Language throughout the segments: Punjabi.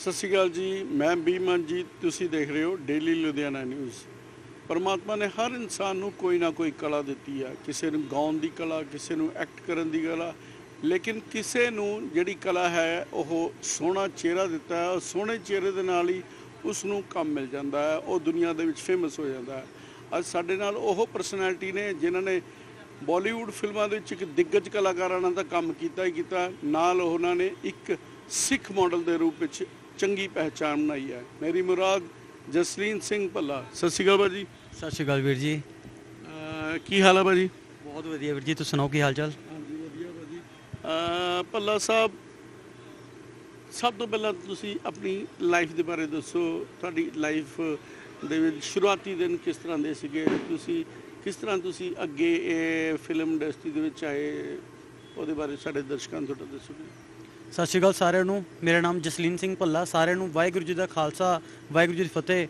ਸਤਿ ਸ਼੍ਰੀ ਅਕਾਲ ਜੀ, ਮੈਂ ਬੀਮਨ ਜੀ, ਤੁਸੀਂ ਦੇਖ ਰਹੇ ਹੋ ਡੇਲੀ ਲੁਧਿਆਣਾ ਨਿਊਜ਼ ਪਰਮਾਤਮਾ ਨੇ ਹਰ ਇਨਸਾਨ ਨੂੰ ਕੋਈ ਨਾ ਕੋਈ ਕਲਾ ਦਿੱਤੀ ਹੈ ਕਿਸੇ ਨੂੰ ਗਾਉਣ ਦੀ ਕਲਾ, ਕਿਸੇ ਨੂੰ ਐਕਟ ਕਰਨ ਦੀ ਕਲਾ, ਲੇਕਿਨ ਕਿਸੇ ਨੂੰ ਜਿਹੜੀ ਕਲਾ ਹੈ, ਉਹ ਸੋਹਣਾ ਚਿਹਰਾ ਦਿੱਤਾ ਹੈ ਉਹ ਸੋਹਣੇ ਚਿਹਰੇ ਦੇ ਨਾਲ ਹੀ ਉਸ ਨੂੰ ਕੰਮ ਮਿਲ ਜਾਂਦਾ ਹੈ, ਉਹ ਦੁਨੀਆ ਦੇ ਵਿੱਚ ਫੇਮਸ ਹੋ ਜਾਂਦਾ ਹੈ। ਅੱਜ ਸਾਡੇ ਨਾਲ ਉਹ ਪਰਸਨੈਲਿਟੀ ਨੇ ਜਿਨ੍ਹਾਂ ਨੇ ਬਾਲੀਵੁੱਡ ਫਿਲਮਾਂ ਦੇ ਵਿੱਚ ਇੱਕ ਦਿੱਗਜ ਕਲਾਕਾਰਾਂ ਨਾਲ ਤਾਂ ਕੰਮ ਕੀਤਾ ਹੀ ਕੀਤਾ ਨਾਲ ਉਹਨਾਂ ਨੇ ਇੱਕ ਸਿੱਖ ਮਾਡਲ ਦੇ ਰੂਪ ਵਿੱਚ ਚੰਗੀ ਪਹਿਚਾਣ ਬਣਾਈ ਹੈ। ਮੇਰੀ ਮੁਰਾਦ ਜਸਲੀਨ ਸਿੰਘ ਭੱਲਾ। ਸਤਿ ਸ਼੍ਰੀ ਅਕਾਲ ਭਾਜੀ ਸਤਿ ਸ਼੍ਰੀ ਅਕਾਲ ਵੀਰ ਜੀ। ਅਹ ਕੀ ਹਾਲ ਹੈ ਭਾਜੀ ਬਹੁਤ ਵਧੀਆ ਵੀਰ ਜੀ ਤੁਸੀਂ ਸੁਣਾਓ ਕੀ ਹਾਲ ਚਾਲ? ਹਾਂਜੀ ਵਧੀਆ ਭਾਜੀ ਭੱਲਾ ਸਾਹਿਬ ਸਭ ਤੋਂ ਪਹਿਲਾਂ ਤੁਸੀਂ ਆਪਣੀ ਲਾਈਫ ਦੇ ਬਾਰੇ ਦੱਸੋ। ਤੁਹਾਡੀ ਲਾਈਫ ਦੇ ਵਿੱਚ ਸ਼ੁਰੂਆਤੀ ਦਿਨ ਕਿਸ ਤਰ੍ਹਾਂ ਦੇ ਸੀਗੇ? ਤੁਸੀਂ ਕਿਸ ਤਰ੍ਹਾਂ ਤੁਸੀਂ ਅੱਗੇ ਇਹ ਫਿਲਮ ਇੰਡਸਟਰੀ ਦੇ ਵਿੱਚ ਆਏ? ਉਹਦੇ ਬਾਰੇ ਸਾਡੇ ਦਰਸ਼ਕਾਂ ਨੂੰ ਥੋੜਾ ਦੱਸੋਗੇ ਸਤਿ ਸ਼੍ਰੀ ਅਕਾਲ ਸਾਰਿਆਂ ਨੂੰ। ਮੇਰਾ ਨਾਮ ਜਸਲੀਨ ਸਿੰਘ ਭੱਲਾ। ਸਾਰਿਆਂ ਨੂੰ ਵਾਹਿਗੁਰੂ ਜੀ ਦਾ ਖਾਲਸਾ, ਵਾਹਿਗੁਰੂ ਜੀ ਦੀ ਫਤਿਹ।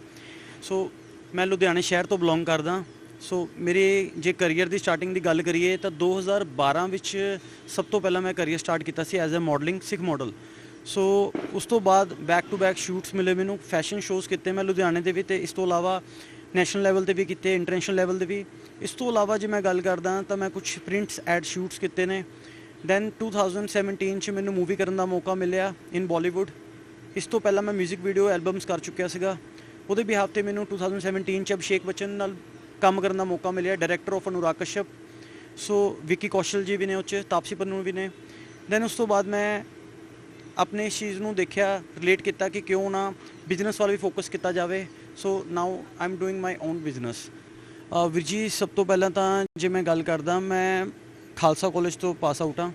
ਸੋ, ਮੈਂ ਲੁਧਿਆਣੇ ਸ਼ਹਿਰ ਤੋਂ ਬਿਲੋਂਗ ਕਰਦਾ। ਸੋ, ਮੇਰੇ ਜੇ ਕੈਰੀਅਰ ਦੀ ਸਟਾਰਟਿੰਗ ਦੀ ਗੱਲ ਕਰੀਏ ਤਾਂ 2012 ਵਿੱਚ ਸਭ ਤੋਂ ਪਹਿਲਾਂ ਮੈਂ ਕੈਰੀਅਰ ਸਟਾਰਟ ਕੀਤਾ ਸੀ as a modelling Sikh model so, ਉਸ ਤੋਂ ਬਾਅਦ ਬੈਕ ਟੂ ਬੈਕ ਸ਼ੂਟਸ ਮਿਲੇ ਮੈਨੂੰ ਫੈਸ਼ਨ ਸ਼ੋਜ਼ ਕੀਤੇ ਮੈਂ ਲੁਧਿਆਣੇ ਦੇ ਵੀ ਤੇ ਇਸ ਤੋਂ ਇਲਾਵਾ ਨੈਸ਼ਨਲ ਲੈਵਲ ਤੇ ਵੀ ਕੀਤੇ ਇੰਟਰਨੈਸ਼ਨਲ ਲੈਵਲ ਤੇ ਵੀ। ਇਸ ਤੋਂ ਇਲਾਵਾ ਜੇ ਮੈਂ ਗੱਲ ਕਰਦਾ ਤਾਂ ਮੈਂ ਕੁਝ ਪ੍ਰਿੰਟਸ ਐਡ ਸ਼ੂਟਸ ਕੀਤੇ ਨੇ। ਦੈਨ 2017 ਚ ਮੈਨੂੰ ਮੂਵੀ ਕਰਨ ਦਾ ਮੌਕਾ ਮਿਲਿਆ ਇਨ ਬਾਲੀਵੁੱਡ ਇਸ ਤੋਂ ਪਹਿਲਾਂ ਮੈਂ 뮤직 ਵੀਡੀਓ ਐਲਬਮਸ ਕਰ ਚੁੱਕਿਆ ਸੀਗਾ। ਉਹਦੇ ਬਿਹਾਫ ਤੇ ਮੈਨੂੰ 2017 ਚ ਅਭਿਸ਼ੇਕ ਬੱਚਨ ਨਾਲ ਕੰਮ ਕਰਨ ਦਾ ਮੌਕਾ ਮਿਲਿਆ director of Anurag Kashyap so Vicky Kaushal ji ਵੀ ਨੇ ਉਹ 'ਚ ਤਾਪਸੀ ਪੰਨੂ ਵੀ ਨੇ। ਦੈਨ ਉਸ ਤੋਂ ਬਾਅਦ ਮੈਂ ਆਪਣੇ ਇਸ ਚੀਜ਼ ਨੂੰ ਦੇਖਿਆ ਰਿਲੇਟ ਕੀਤਾ ਕਿ ਕਿਉਂ ਨਾ ਬਿਜ਼ਨਸ ਵੱਲ ਵੀ ਫੋਕਸ ਕੀਤਾ ਜਾਵੇ। So now I am doing my own business ਵੀਰ ਜੀ, ਸਭ ਤੋਂ ਪਹਿਲਾਂ ਤਾਂ ਜੇ ਮੈਂ ਗੱਲ ਕਰਦਾ, ਮੈਂ ਖਾਲਸਾ ਕਾਲਜ ਤੋਂ ਪਾਸ ਆਊਟ ਹਾਂ।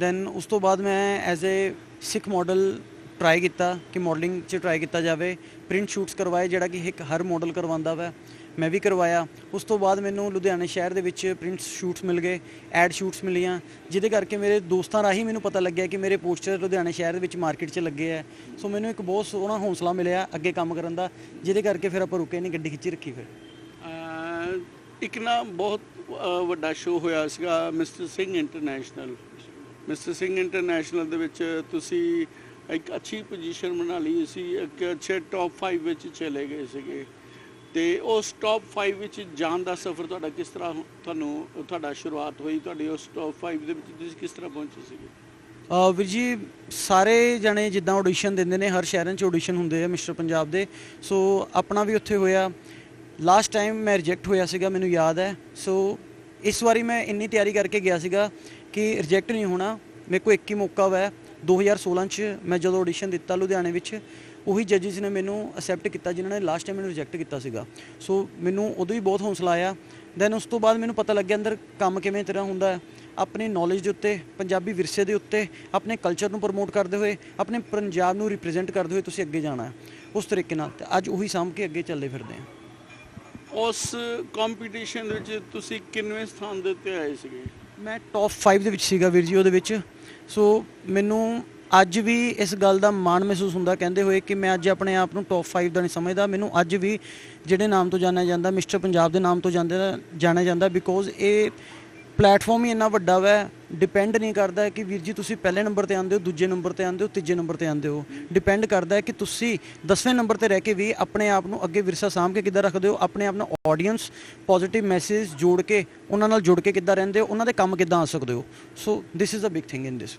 ਦੈਨ ਉਸ ਤੋਂ ਬਾਅਦ ਮੈਂ as a Sikh model try ਕੀਤਾ ਕਿ ਮਾਡਲਿੰਗ 'ਚ ਟਰਾਈ ਕੀਤਾ ਜਾਵੇ। ਪ੍ਰਿੰਟ ਸ਼ੂਟਸ ਕਰਵਾਏ, ਜਿਹੜਾ ਕਿ ਇੱਕ ਹਰ ਮਾਡਲ ਕਰਵਾਉਂਦਾ ਵਾ। ਮੈਂ ਵੀ ਕਰਵਾਇਆ। ਉਸ ਤੋਂ ਬਾਅਦ ਮੈਨੂੰ ਲੁਧਿਆਣੇ ਸ਼ਹਿਰ ਦੇ ਵਿੱਚ ਪ੍ਰਿੰਟ ਸ਼ੂਟਸ ਮਿਲ ਗਏ ਐਡ ਸ਼ੂਟਸ ਮਿਲੀਆਂ। ਜਿਹਦੇ ਕਰਕੇ ਮੇਰੇ ਦੋਸਤਾਂ ਰਾਹੀਂ ਮੈਨੂੰ ਪਤਾ ਲੱਗਿਆ ਕਿ ਮੇਰੇ ਪੋਸਟਰ ਲੁਧਿਆਣੇ ਸ਼ਹਿਰ ਦੇ ਵਿੱਚ ਮਾਰਕੀਟ 'ਚ ਲੱਗੇ ਆ। ਸੋ ਮੈਨੂੰ ਇੱਕ ਬਹੁਤ ਸੋਹਣਾ ਹੌਸਲਾ ਮਿਲਿਆ ਅੱਗੇ ਕੰਮ ਕਰਨ ਦਾ। ਜਿਹਦੇ ਕਰਕੇ ਫਿਰ ਆਪਾਂ ਰੁਕੇ ਨਹੀਂ ਗੱਡੀ ਖਿੱਚੀ ਰੱਖੀ ਫਿਰ। ਇੱਕ ਨਾ ਬਹੁਤ ਵੱਡਾ ਸ਼ੋਅ ਹੋਇਆ ਸੀਗਾ Mister Singh International Mister Singh International ਦੇ ਵਿੱਚ ਤੁਸੀਂ ਇੱਕ ਅੱਛੀ ਪੋਜੀਸ਼ਨ ਬਣਾ ਲਈ ਸੀ, ਇੱਕ ਅੱਛੇ ਟੌਪ 5 ਵਿੱਚ ਚਲੇ ਗਏ ਸੀਗੇ। ਤੇ ਉਸ ਟੌਪ 5 ਵਿੱਚ ਜਾਣ ਦਾ ਸਫ਼ਰ ਤੁਹਾਡਾ ਕਿਸ ਤਰ੍ਹਾਂ ਤੁਹਾਨੂੰ, ਤੁਹਾਡਾ ਸ਼ੁਰੂਆਤ ਹੋਈ, ਤੁਹਾਡੀ ਉਸ ਟੌਪ 5 ਦੇ ਵਿੱਚ ਤੁਸੀਂ ਕਿਸ ਤਰ੍ਹਾਂ ਪਹੁੰਚੇ ਸੀਗੇ? ਅਹ ਵੀਰ ਜੀ, ਸਾਰੇ ਜਣੇ ਜਿੱਦਾਂ ਆਡੀਸ਼ਨ ਦਿੰਦੇ ਨੇ, ਹਰ ਸ਼ਹਿਰਾਂ 'ਚ ਆਡੀਸ਼ਨ ਹੁੰਦੇ ਆ ਮਿਸਟਰ ਪੰਜਾਬ ਦੇ। ਸੋ ਆਪਣਾ ਵੀ ਉੱਥੇ ਹੋਇਆ। ਲਾਸਟ ਟਾਈਮ ਮੈਂ ਰਿਜੈਕਟ ਹੋਇਆ ਸੀਗਾ, ਮੈਨੂੰ ਯਾਦ ਹੈ। ਸੋ ਇਸ ਵਾਰੀ ਮੈਂ ਇੰਨੀ ਤਿਆਰੀ ਕਰਕੇ ਗਿਆ ਸੀਗਾ ਕਿ ਰਿਜੈਕਟ ਨਹੀਂ ਹੋਣਾ। ਮੇਰੇ ਕੋਲ ਇੱਕ ਹੀ ਮੌਕਾ ਵਾ 2016 ਚ ਮੈਂ ਜਦੋਂ ਆਡੀਸ਼ਨ ਦਿੱਤਾ ਲੁਧਿਆਣੇ ਵਿੱਚ, ਉਹੀ ਜੱਜਿਸ ਨੇ ਮੈਨੂੰ ਅਸੈਪਟ ਕੀਤਾ ਜਿਨ੍ਹਾਂ ਨੇ ਲਾਸਟ ਟਾਈਮ ਮੈਨੂੰ ਰਿਜੈਕਟ ਕੀਤਾ ਸੀਗਾ। ਸੋ ਮੈਨੂੰ ਉਦੋਂ ਹੀ ਬਹੁਤ ਹੌਸਲਾ ਆਇਆ। ਦੈਨ ਉਸ ਤੋਂ ਬਾਅਦ ਮੈਨੂੰ ਪਤਾ ਲੱਗਿਆ ਅੰਦਰ ਕੰਮ ਕਿਵੇਂ ਤਰ੍ਹਾਂ ਹੁੰਦਾ ਹੈ। ਆਪਣੀ ਨੌਲੇਜ ਦੇ ਉੱਤੇ, ਪੰਜਾਬੀ ਵਿਰਸੇ ਦੇ ਉੱਤੇ, ਆਪਣੇ ਕਲਚਰ ਨੂੰ ਪ੍ਰਮੋਟ ਕਰਦੇ ਹੋਏ, ਆਪਣੇ ਪੰਜਾਬ ਨੂੰ ਰਿਪਰੈਜ਼ੈਂਟ ਕਰਦੇ ਹੋਏ ਤੁਸੀਂ ਅੱਗੇ ਜਾਣਾ ਹੈ। ਉਸ ਤਰੀਕੇ ਨਾਲ ਤੇ ਅੱਜ ਉਹੀ ਸਾਂਭ ਕੇ ਅੱਗੇ ਚੱਲੇ ਫਿਰਦੇ ਹਾਂ। ਉਸ ਕੰਪੀਟੀਸ਼ਨ ਵਿੱਚ ਤੁਸੀਂ ਕਿੰਨਵੇਂ ਸਥਾਨ ਦੇ ਉੱਤੇ ਆਏ ਸੀਗੇ? ਮੈਂ ਟੌਪ 5 ਦੇ ਵਿੱਚ ਸੀਗਾ ਵੀਰ ਜੀ ਉਹਦੇ ਵਿੱਚ। ਸੋ ਮੈਨੂੰ ਅੱਜ ਵੀ ਇਸ ਗੱਲ ਦਾ ਮਾਣ ਮਹਿਸੂਸ ਹੁੰਦਾ ਕਹਿੰਦੇ ਹੋਏ ਕਿ ਮੈਂ ਅੱਜ ਆਪਣੇ ਆਪ ਨੂੰ ਟੌਪ 5 ਦਾ ਨਹੀਂ ਸਮਝਦਾ। ਮੈਨੂੰ ਅੱਜ ਵੀ ਜਿਹੜੇ ਨਾਮ ਤੋਂ ਜਾਣਿਆ ਜਾਂਦਾ, ਮਿਸਟਰ ਪੰਜਾਬ ਦੇ ਨਾਮ ਤੋਂ ਜਾਂਦੇ, ਜਾਣਿਆ ਜਾਂਦਾ ਬਿਕੋਜ਼ ਇਹ ਪਲੇਟਫਾਰਮ ਹੀ ਇੰਨਾ ਵੱਡਾ ਵਾ ਡਿਪੈਂਡ ਨਹੀਂ ਕਰਦਾ ਕਿ ਵੀਰ ਜੀ ਤੁਸੀਂ ਪਹਿਲੇ ਨੰਬਰ ਤੇ ਆਉਂਦੇ ਹੋ, ਦੂਜੇ ਨੰਬਰ ਤੇ ਆਉਂਦੇ ਹੋ, ਤੀਜੇ ਨੰਬਰ ਤੇ ਆਉਂਦੇ ਹੋ। ਡਿਪੈਂਡ ਕਰਦਾ ਹੈ ਕਿ ਤੁਸੀਂ 10ਵੇਂ ਨੰਬਰ ਤੇ ਰਹਿ ਕੇ ਵੀ ਆਪਣੇ ਆਪ ਨੂੰ ਅੱਗੇ ਵਿਰਸਾ ਸਾਂਭ ਕੇ ਕਿੱਦਾਂ ਰੱਖਦੇ ਹੋ, ਆਪਣੇ ਆਪ ਨੂੰ ਆਡੀਅנס ਪੋਜ਼ਿਟਿਵ ਮੈਸੇਜ ਜੋੜ ਕੇ, ਉਹਨਾਂ ਨਾਲ ਜੁੜ ਕੇ ਕਿੱਦਾਂ ਰਹਿੰਦੇ ਹੋ, ਉਹਨਾਂ ਦੇ ਕੰਮ ਕਿੱਦਾਂ ਆ ਸਕਦੇ ਹੋ। So this is a big thing in this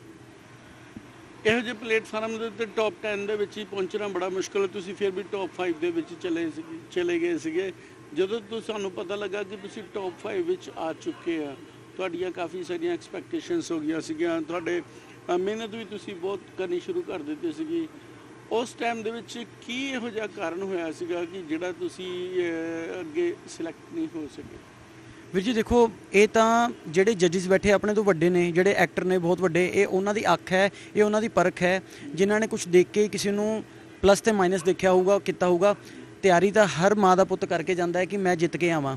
ਇਹੋ ਜਿਹੇ ਪਲੇਟਫਾਰਮ ਦੇ ਉੱਤੇ ਟੌਪ 10 ਦੇ ਵਿੱਚ ਹੀ ਪਹੁੰਚਣਾ ਬੜਾ ਮੁਸ਼ਕਲ ਹੈ। ਤੁਸੀਂ ਫਿਰ ਵੀ ਟੌਪ 5 ਦੇ ਵਿੱਚ ਚਲੇ ਸੀਗੇ ਚਲੇ ਗਏ ਸੀਗੇ। ਜਦੋਂ ਤੋਂ, ਸਾਨੂੰ ਪਤਾ ਲੱਗਾ ਕਿ ਤੁਸੀਂ ਟੌਪ 5 ਵਿੱਚ ਆ ਚੁੱਕੇ ਆ। ਤੁਹਾਡੀਆਂ ਕਾਫੀ ਸਾਰੀਆਂ ਐਕਸਪੈਕਟੇਸ਼ਨਸ ਹੋ ਗਈਆਂ ਸੀਗੀਆਂ। ਤੁਹਾਡੇ ਮਿਹਨਤ ਵੀ ਤੁਸੀਂ ਬਹੁਤ ਕਰਨੀ ਸ਼ੁਰੂ ਕਰ ਦਿੱਤੀ ਸੀਗੀ। ਉਸ ਟਾਈਮ ਦੇ ਵਿੱਚ ਕੀ ਇਹੋ ਜਿਹਾ ਕਾਰਨ ਹੋਇਆ ਸੀਗਾ ਕਿ ਜਿਹੜਾ ਤੁਸੀਂ ਅੱਗੇ ਸਿਲੈਕਟ ਨਹੀਂ ਹੋ ਸਕੇ? ਵੀਰ ਜੀ ਦੇਖੋ, ਇਹ ਤਾਂ ਜਿਹੜੇ ਜੱਜਿਸ ਬੈਠੇ ਆਪਣੇ ਤੋਂ ਵੱਡੇ ਨੇ, ਜਿਹੜੇ ਐਕਟਰ ਨੇ ਬਹੁਤ ਵੱਡੇ, ਇਹ ਉਹਨਾਂ ਦੀ ਅੱਖ ਹੈ, ਇਹ ਉਹਨਾਂ ਦੀ ਪਰਖ ਹੈ। ਜਿਨ੍ਹਾਂ ਨੇ ਕੁਝ ਦੇਖ ਕੇ ਕਿਸੇ ਨੂੰ ਪਲੱਸ ਤੇ ਮਾਈਨਸ ਦੇਖਿਆ ਹੋਊਗਾ, ਕੀਤਾ ਹੋਊਗਾ। ਤਿਆਰੀ ਤਾਂ ਹਰ ਮਾਂ ਦਾ ਪੁੱਤ ਕਰਕੇ ਜਾਂਦਾ ਹੈ ਕਿ ਮੈਂ ਜਿੱਤ ਕੇ ਆਵਾਂ।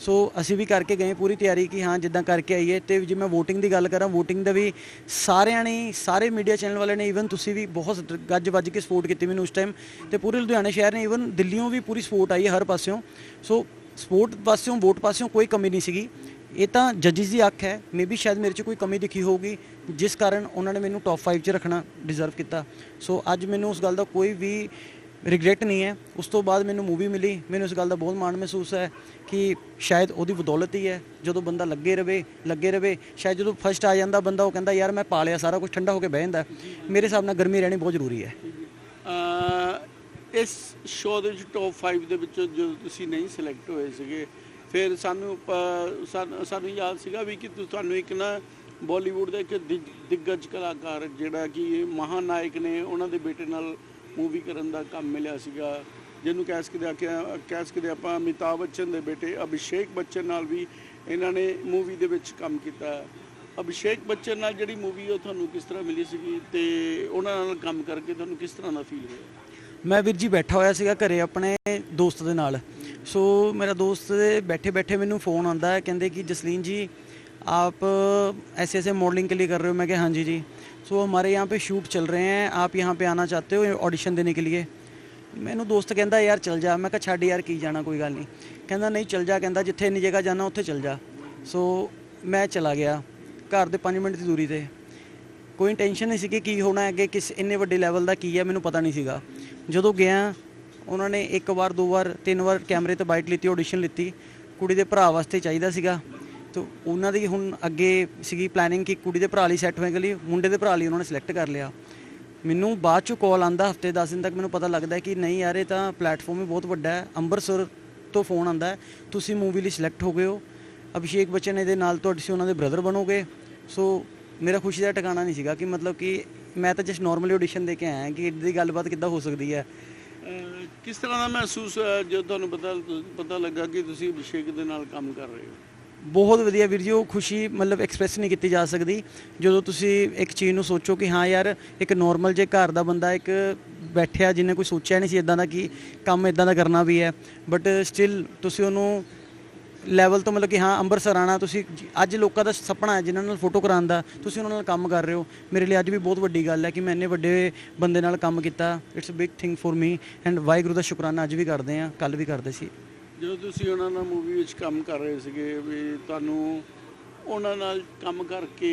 ਸੋ ਅਸੀਂ ਵੀ ਕਰਕੇ ਗਏ ਪੂਰੀ ਤਿਆਰੀ ਕਿ ਹਾਂ ਜਿੱਦਾਂ ਕਰਕੇ ਆਈਏ ਤੇ ਜੇ ਮੈਂ VOTING ਦੀ ਗੱਲ ਕਰਾਂ, VOTING ਦਾ ਵੀ ਸਾਰਿਆਂ ਨੇ, ਸਾਰੇ ਮੀਡੀਆ ਚੈਨਲ ਵਾਲਿਆਂ ਨੇ ਇਵਨ ਤੁਸੀਂ ਵੀ ਬਹੁਤ ਗੱਜ ਵੱਜ ਕੇ ਸਪੋਰਟ ਕੀਤੀ ਮੈਨੂੰ ਉਸ ਟਾਈਮ ਤੇ ਪੂਰੇ ਲੁਧਿਆਣੇ ਸ਼ਹਿਰ ਨੇ ਇਵਨ ਦਿੱਲੀੋਂ ਵੀ ਪੂਰੀ ਸਪੋਰਟ ਆਈ ਹੈ ਹਰ ਪਾਸਿਓਂ। ਸੋ ਸਪੋਰਟ ਪਾਸਿਓਂ ਵੋਟ ਪਾਸਿਓਂ ਕੋਈ ਕਮੀ ਨਹੀਂ ਸੀਗੀ। ਇਹ ਤਾਂ ਜੱਜਿਸ ਦੀ ਅੱਖ ਹੈ ਮੇਬੀ ਸ਼ਾਇਦ ਮੇਰੇ 'ਚ ਕੋਈ ਕਮੀ ਦਿਖੀ ਹੋਊਗੀ, ਜਿਸ ਕਾਰਨ ਉਹਨਾਂ ਨੇ ਮੈਨੂੰ ਟੌਪ 5 'ਚ ਰੱਖਣਾ ਡਿਜ਼ਰਵ ਕੀਤਾ। ਸੋ ਅੱਜ ਮੈਨੂੰ ਉਸ ਗੱਲ ਦਾ ਕੋਈ ਵੀ ਰਿਗਰੈਟ ਨਹੀਂ ਹੈ। ਉਸ ਤੋਂ ਬਾਅਦ ਮੈਨੂੰ ਮੂਵੀ ਮਿਲੀ। ਮੈਨੂੰ ਇਸ ਗੱਲ ਦਾ ਬਹੁਤ ਮਾਣ ਮਹਿਸੂਸ ਹੈ ਕਿ ਸ਼ਾਇਦ ਉਹਦੀ ਬਦੌਲਤ ਹੀ ਹੈ। ਜਦੋਂ ਬੰਦਾ ਲੱਗੇ ਰਵੇ ਲੱਗੇ ਰਵੇ, ਸ਼ਾਇਦ ਜਦੋਂ ਫਸਟ ਆ ਜਾਂਦਾ ਬੰਦਾ, ਉਹ ਕਹਿੰਦਾ, ਯਾਰ, ਮੈਂ ਪਾ ਲਿਆ ਸਾਰਾ ਕੁਝ ਠੰਡਾ ਹੋ ਕੇ ਬਹਿ ਜਾਂਦਾ। ਮੇਰੇ ਹਿਸਾਬ ਨਾਲ ਗਰਮੀ ਰਹਿਣੀ ਬਹੁਤ ਜ਼ਰੂਰੀ ਹੈ। ਇਸ ਸ਼ੋਅ ਦੇ ਵਿੱਚ ਟੌਪ 5 ਦੇ ਵਿੱਚ ਜਦੋਂ ਤੁਸੀਂ ਨਹੀਂ ਸਿਲੈਕਟ ਹੋਏ ਸੀਗੇ, ਫਿਰ ਸਾਨੂੰ ਸਾਨੂੰ ਯਾਦ ਸੀਗਾ ਵੀ ਕਿ ਤੁਹਾਨੂੰ ਇੱਕ ਨਾ ਬਾਲੀਵੁੱਡ ਦਾ ਇੱਕ ਦਿਗ- ਦਿੱਗਜ ਕਲਾਕਾਰ ਜਿਹੜਾ ਕਿ ਮਹਾਨਾਇਕ ਨੇ, ਉਹਨਾਂ ਦੇ ਬੇਟੇ ਨਾਲ ਮੂਵੀ ਕਰਨ ਦਾ ਕੰਮ ਮਿਲਿਆ ਸੀਗਾ। ਜਿਹਨੂੰ ਕਹਿ ਸਕਦੇ ਕਿ ਕਹਿ ਸਕਦੇ ਆਪਾਂ ਅਮਿਤਾਭ ਬੱਚਨ ਦੇ ਬੇਟੇ ਅਭਿਸ਼ੇਕ ਬੱਚਨ ਨਾਲ ਵੀ ਇਹਨਾਂ ਨੇ ਮੂਵੀ ਦੇ ਵਿੱਚ ਕੰਮ ਕੀਤਾ। ਅਭਿਸ਼ੇਕ ਬੱਚਨ ਨਾਲ ਜਿਹੜੀ ਮੂਵੀ ਉਹ ਤੁਹਾਨੂੰ ਕਿਸ ਤਰ੍ਹਾਂ ਮਿਲੀ ਸੀਗੀ ਤੇ ਉਹਨਾਂ ਨਾਲ ਕੰਮ ਕਰਕੇ ਤੁਹਾਨੂੰ ਕਿਸ ਤਰ੍ਹਾਂ ਦਾ ਫੀਲ ਹੋਇਆ? ਮੈਂ ਵੀਰ ਜੀ ਬੈਠਾ ਹੋਇਆ ਸੀਗਾ ਘਰੇ ਆਪਣੇ ਦੋਸਤ ਦੇ ਨਾਲ। ਸੋ ਮੇਰਾ ਦੋਸਤ ਬੈਠੇ ਬੈਠੇ ਮੈਨੂੰ ਫੋਨ ਆਉਂਦਾ ਹੈ, ਕਹਿੰਦੇ ਕਿ ਜਸਲੀਨ ਜੀ आप ऐसे ऐसे मॉडलिंग के लिए कर रहे हो मैं कहा हाँ जी जी सो हमारे यहाँ पे शूट चल रहे हैं आप यहाँ पे आना चाहते हो ऑडिशन देने के लिए ਮੈਨੂੰ ਦੋਸਤ ਕਹਿੰਦਾ ਯਾਰ ਚਲ ਜਾ ਮੈਂ ਕਿਹਾ ਛੱਡ ਯਾਰ ਕੀ ਜਾਣਾ ਕੋਈ ਗੱਲ ਨਹੀਂ ਕਹਿੰਦਾ ਨਹੀਂ ਚਲ ਜਾ ਕਹਿੰਦਾ ਜਿੱਥੇ ਇੰਨੀ ਜਗ੍ਹਾ ਜਾਣਾ ਉੱਥੇ ਚਲ ਜਾ ਸੋ ਮੈਂ ਚਲਾ ਗਿਆ ਘਰ ਦੇ 5 ਮਿੰਟ ਦੀ ਦੂਰੀ ਤੇ ਕੋਈ ਟੈਨਸ਼ਨ ਨਹੀਂ ਸੀ ਕਿ ਕੀ ਹੋਣਾ ਅੱਗੇ ਕਿਸ ਇੰਨੇ ਵੱਡੇ ਲੈਵਲ ਦਾ ਕੀ ਹੈ ਮੈਨੂੰ ਪਤਾ ਨਹੀਂ ਸੀਗਾ ਜਦੋਂ ਗਿਆ ਉਹਨਾਂ ਨੇ ਇੱਕ ਵਾਰ ਦੋ ਵਾਰ ਤਿੰਨ ਵਾਰ ਕੈਮਰੇ ਤੇ ਬਾਈਟ ਲਿੱਤੀ ਆਡੀਸ਼ਨ ਲਿੱਤੀ ਕੁੜੀ ਦੇ ਭਰਾ ਵਾਸਤੇ ਚਾਹੀਦਾ ਸੀਗਾ ਤੇ ਉਹਨਾਂ ਦੀ ਹੁਣ ਅੱਗੇ ਸੀਗੀ ਪਲੈਨਿੰਗ ਕਿ ਕੁੜੀ ਦੇ ਭਰਾ ਲਈ ਸੈੱਟ ਹੋਏਗਾ ਲਈ, ਮੁੰਡੇ ਦੇ ਭਰਾ ਲਈ ਉਹਨਾਂ ਨੇ ਸਿਲੈਕਟ ਕਰ ਲਿਆ। ਮੈਨੂੰ ਬਾਅਦ ਚ ਕਾਲ ਆਂਦਾ ਹਫ਼ਤੇ 10 ਦਿਨ ਤੱਕ ਮੈਨੂੰ ਪਤਾ ਲੱਗਦਾ ਕਿ ਨਹੀਂ ਯਾਰ ਇਹ ਤਾਂ ਪਲੇਟਫਾਰਮ ਹੀ ਬਹੁਤ ਵੱਡਾ ਹੈ ਅੰਮ੍ਰਿਤਸਰ ਤੋਂ ਫੋਨ ਆਂਦਾ ਤੁਸੀਂ ਮੂਵੀ ਲਈ ਸਿਲੈਕਟ ਹੋ ਗਏ ਹੋ। ਅਭਿਸ਼ੇਕ ਬੱਚਨ ਇਹਦੇ ਨਾਲ ਤੁਹਾਡੇ ਸੀ, ਉਹਨਾਂ ਦੇ ਬ੍ਰਦਰ ਬਣੋਗੇ। ਸੋ ਮੇਰਾ ਖੁਸ਼ੀ ਦਾ ਟਿਕਾਣਾ ਨਹੀਂ ਸੀਗਾ ਕਿ ਮਤਲਬ ਕਿ ਮੈਂ ਤਾਂ ਜਸਟ ਨਾਰਮਲੀ ਆਡੀਸ਼ਨ ਦੇ ਕੇ ਆਇਆ ਕਿ ਇੱਦਾਂ ਗੱਲਬਾਤ ਕਿੱਦਾਂ ਹੋ ਸਕਦੀ ਹੈ। ਕਿਸ ਤਰ੍ਹਾਂ ਦਾ ਮਹਿਸੂਸ ਹੋਇਆ ਜਦੋਂ ਤੁਹਾਨੂੰ ਪਤਾ ਪਤਾ ਲੱਗਾ ਕਿ ਤੁਸੀਂ ਅਭਿਸ਼ੇਕ ਦੇ ਨਾਲ ਕੰਮ ਕਰ ਰਹੇ ਹੋ? ਬਹੁਤ ਵਧੀਆ ਵੀਰ ਜੀ, ਉਹ ਖੁਸ਼ੀ ਮਤਲਬ ਐਕਸਪ੍ਰੈਸ ਨਹੀਂ ਕੀਤੀ ਜਾ ਸਕਦੀ। ਜਦੋਂ ਤੁਸੀਂ ਇੱਕ ਚੀਜ਼ ਨੂੰ ਸੋਚੋ ਕਿ ਹਾਂ ਯਾਰ, ਇੱਕ ਨਾਰਮਲ ਜੇ ਘਰ ਦਾ ਬੰਦਾ ਇੱਕ ਬੈਠਿਆ ਜਿਹਨੇ ਕੋਈ ਸੋਚਿਆ ਨਹੀਂ ਸੀ ਇਦਾਂ ਦਾ ਕਿ ਕੰਮ ਇਦਾਂ ਦਾ ਕਰਨਾ ਵੀ ਹੈ। ਬਟ ਸਟਿਲ ਤੁਸੀਂ ਉਹਨੂੰ ਲੈਵਲ ਤੋਂ ਮਤਲਬ ਕਿ ਹਾਂ, ਅੰਮ੍ਰਿਤਸਰ ਆਣਾ ਤੁਸੀਂ ਅੱਜ ਲੋਕਾਂ ਦਾ ਸੁਪਨਾ ਹੈ ਜਿਨ੍ਹਾਂ ਨਾਲ ਫੋਟੋ ਕਰਾਉਣ ਦਾ, ਤੁਸੀਂ ਉਹਨਾਂ ਨਾਲ ਕੰਮ ਕਰ ਰਹੇ ਹੋ। ਮੇਰੇ ਲਈ ਅੱਜ ਵੀ ਬਹੁਤ ਵੱਡੀ ਗੱਲ ਹੈ ਕਿ ਮੈਂ ਇੰਨੇ ਵੱਡੇ ਬੰਦੇ ਨਾਲ ਕੰਮ ਕੀਤਾ। It's a big thing for me and Waheguru ਦਾ ਸ਼ੁਕਰਾਨਾ ਅੱਜ ਵੀ ਕਰਦੇ ਆ ਕੱਲ ਵੀ ਕਰਦੇ ਸੀ। ਜਦੋਂ ਤੁਸੀਂ ਉਹਨਾਂ ਨਾਲ ਮੂਵੀ ਵਿੱਚ ਕੰਮ ਕਰ ਰਹੇ ਸੀਗੇ ਵੀ ਤੁਹਾਨੂੰ ਉਹਨਾਂ ਨਾਲ ਕੰਮ ਕਰਕੇ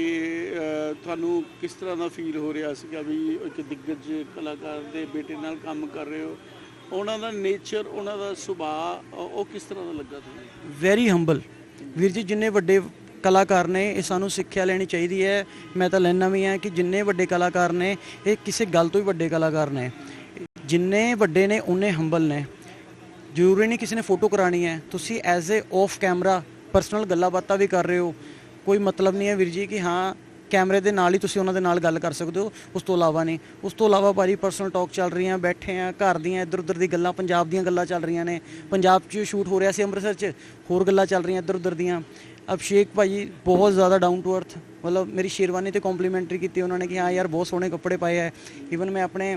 ਤੁਹਾਨੂੰ ਕਿਸ ਤਰ੍ਹਾਂ ਦਾ ਫੀਲ ਹੋ ਰਿਹਾ ਸੀਗਾ ਵੀ ਇੱਕ ਦਿੱਗਜ ਕਲਾਕਾਰ ਦੇ ਬੇਟੇ ਨਾਲ ਕੰਮ ਕਰ ਰਹੇ ਹੋ? ਉਹਨਾਂ ਦਾ ਨੇਚਰ ਉਹਨਾਂ ਦਾ ਸੁਭਾਅ ਉਹ ਕਿਸ ਤਰ੍ਹਾਂ ਦਾ ਲੱਗਾ ਤੁਹਾਨੂੰ? ਵੈਰੀ ਹੰਬਲ ਵੀਰ ਜੀ, ਜਿੰਨੇ ਵੱਡੇ ਕਲਾਕਾਰ ਨੇ, ਇਹ ਸਾਨੂੰ ਸਿੱਖਿਆ ਲੈਣੀ ਚਾਹੀਦੀ ਹੈ। ਮੈਂ ਤਾਂ ਲੈਣਾ ਵੀ ਹਾਂ ਕਿ ਜਿੰਨੇ ਵੱਡੇ ਕਲਾਕਾਰ ਨੇ, ਇਹ ਕਿਸੇ ਗੱਲ ਤੋਂ ਹੀ ਵੱਡੇ ਕਲਾਕਾਰ ਨੇ। ਜਿੰਨੇ ਵੱਡੇ ਨੇ ਉਨੇ ਹੰਬਲ ਨੇ। ਜ਼ਰੂਰੀ ਨਹੀਂ ਕਿਸੇ ਨੇ ਫੋਟੋ ਕਰਾਣੀ ਹੈ। ਤੁਸੀਂ as a off camera personal ਗੱਲਾਂ ਬਾਤਾਂ ਵੀ ਕਰ ਰਹੇ ਹੋ। ਕੋਈ ਮਤਲਬ ਨਹੀਂ ਹੈ ਵੀਰ ਜੀ ਕਿ ਹਾਂ, ਕੈਮਰੇ ਦੇ ਨਾਲ ਹੀ ਤੁਸੀਂ ਉਹਨਾਂ ਦੇ ਨਾਲ ਗੱਲ ਕਰ ਸਕਦੇ ਹੋ। ਉਸ ਤੋਂ ਇਲਾਵਾ ਨਹੀਂ। ਉਸ ਤੋਂ ਇਲਾਵਾ ਭਾਰੀ ਪਰਸਨਲ ਟਾਕ ਚੱਲ ਰਹੀਆਂ, ਬੈਠੇ ਆ ਘਰ ਦੀਆਂ ਇੱਧਰ ਉੱਧਰ ਦੀ ਗੱਲਾਂ, ਪੰਜਾਬ ਦੀਆਂ ਗੱਲਾਂ ਚੱਲ ਰਹੀਆਂ ਨੇ। ਪੰਜਾਬ 'ਚ ਸ਼ੂਟ ਹੋ ਰਿਹਾ ਸੀ ਅੰਮ੍ਰਿਤਸਰ 'ਚ, ਹੋਰ ਗੱਲਾਂ ਚੱਲ ਰਹੀਆਂ ਇੱਧਰ ਉੱਧਰ ਦੀਆਂ। ਅਭਿਸ਼ੇਕ ਭਾਜੀ ਬਹੁਤ ਜ਼ਿਆਦਾ ਡਾਊਨ ਟੂ ਅਰਥ ਮਤਲਬ ਮੇਰੀ ਸ਼ੇਰਵਾਨੀ ਤੇ ਕੰਪਲੀਮੈਂਟਰੀ ਕੀਤੀ ਉਹਨਾਂ ਨੇ ਕਿ ਹਾਂ ਯਾਰ ਬਹੁਤ ਸੋਹਣੇ ਕੱਪੜੇ ਪਾਏ ਆ ਈਵਨ ਮੈਂ ਆਪਣੇ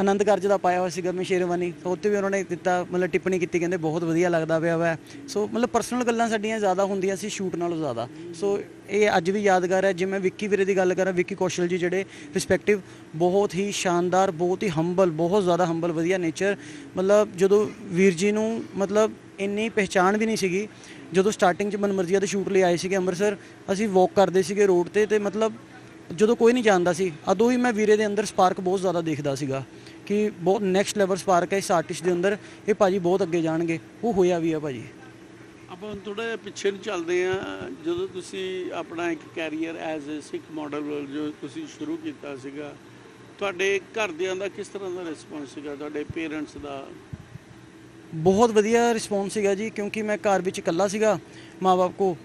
ਆਨੰਦ ਕਾਰਜ ਦਾ ਪਾਇਆ ਹੋਇਆ ਸੀਗਾ ਮੈਂ ਸ਼ੇਰਵਾਨੀ ਸੋ ਉੱਤੇ ਵੀ ਉਹਨਾਂ ਨੇ ਦਿੱਤਾ, ਮਤਲਬ ਟਿੱਪਣੀ ਕੀਤੀ, ਕਹਿੰਦੇ ਬਹੁਤ ਵਧੀਆ ਲੱਗਦਾ ਪਿਆ ਵਾ। ਸੋ ਮਤਲਬ ਪਰਸਨਲ ਗੱਲਾਂ ਸਾਡੀਆਂ ਜ਼ਿਆਦਾ ਹੁੰਦੀਆਂ ਸੀ ਸ਼ੂਟ ਨਾਲੋਂ ਜ਼ਿਆਦਾ। ਸੋ ਇਹ ਅੱਜ ਵੀ ਯਾਦਗਾਰ ਹੈ। ਜੇ ਮੈਂ ਵਿੱਕੀ ਵੀਰੇ ਦੀ ਗੱਲ ਕਰਾਂ, ਵਿੱਕੀ ਕੌਸ਼ਲ ਜੀ ਜਿਹੜੇ ਰਿਸਪੈਕਟਿਵ ਬਹੁਤ ਹੀ ਸ਼ਾਨਦਾਰ, ਬਹੁਤ ਹੀ ਹੰਬਲ ਬਹੁਤ ਜ਼ਿਆਦਾ ਹੰਬਲ ਵਧੀਆ ਨੇਚਰ ਮਤਲਬ ਜਦੋਂ ਵੀਰ ਜੀ ਨੂੰ ਮਤਲਬ ਇੰਨੀ ਪਹਿਚਾਣ ਵੀ ਨਹੀਂ ਸੀਗੀ, ਜਦੋਂ ਸਟਾਰਟਿੰਗ 'ਚ ਮਨਮਰਜ਼ੀਆ ਦੇ ਸ਼ੂਟ ਲਈ ਆਏ ਸੀਗੇ ਅੰਮ੍ਰਿਤਸਰ, ਅਸੀਂ ਵਾਕ ਕਰਦੇ ਸੀਗੇ ਰੋਡ ਤੇ ਤੇ ਮਤਲਬ ਜਦੋਂ ਕੋਈ ਨਹੀਂ ਜਾਣਦਾ ਸੀ ਅਦੋਂ ਹੀ ਮੈਂ ਵੀਰੇ ਦੇ ਅੰਦਰ ਸਪਾਰਕ ਬਹੁਤ ਜ਼ਿਆਦਾ ਦੇਖਦਾ ਸੀਗਾ ਕਿ ਬਹੁਤ ਨੈਕਸਟ ਲੈਵਲ ਸਪਾਰਕ ਹੈ ਇਸ ਆਰਟਿਸਟ ਦੇ ਅੰਦਰ ਇਹ ਭਾਜੀ ਬਹੁਤ ਅੱਗੇ ਜਾਣਗੇ ਉਹ ਹੋਇਆ ਵੀ ਆ ਭਾਜੀ। ਆਪਾਂ ਥੋੜਾ ਜਿਹਾ ਪਿੱਛੇ ਨੂੰ ਚੱਲਦੇ ਆ ਜਦੋਂ ਤੁਸੀਂ ਆਪਣਾ ਇੱਕ career as a Sikh model ਜੋ ਤੁਸੀਂ ਸ਼ੁਰੂ ਕੀਤਾ ਸੀਗਾ ਤੁਹਾਡੇ ਘਰਦਿਆਂ ਦਾ ਕਿਸ ਤਰ੍ਹਾਂ ਦਾ ਰਿਸਪੌਂਸ ਸੀਗਾ ਤੁਹਾਡੇ ਪੇਰੈਂਟਸ ਦਾ? ਬਹੁਤ ਵਧੀਆ ਰਿਸਪੌਂਸ ਸੀਗਾ ਜੀ ਕਿਉਂਕਿ ਮੈਂ ਘਰ ਵਿੱਚ ਇਕੱਲਾ ਸੀਗਾ ਮਾਪੇ ਕੋ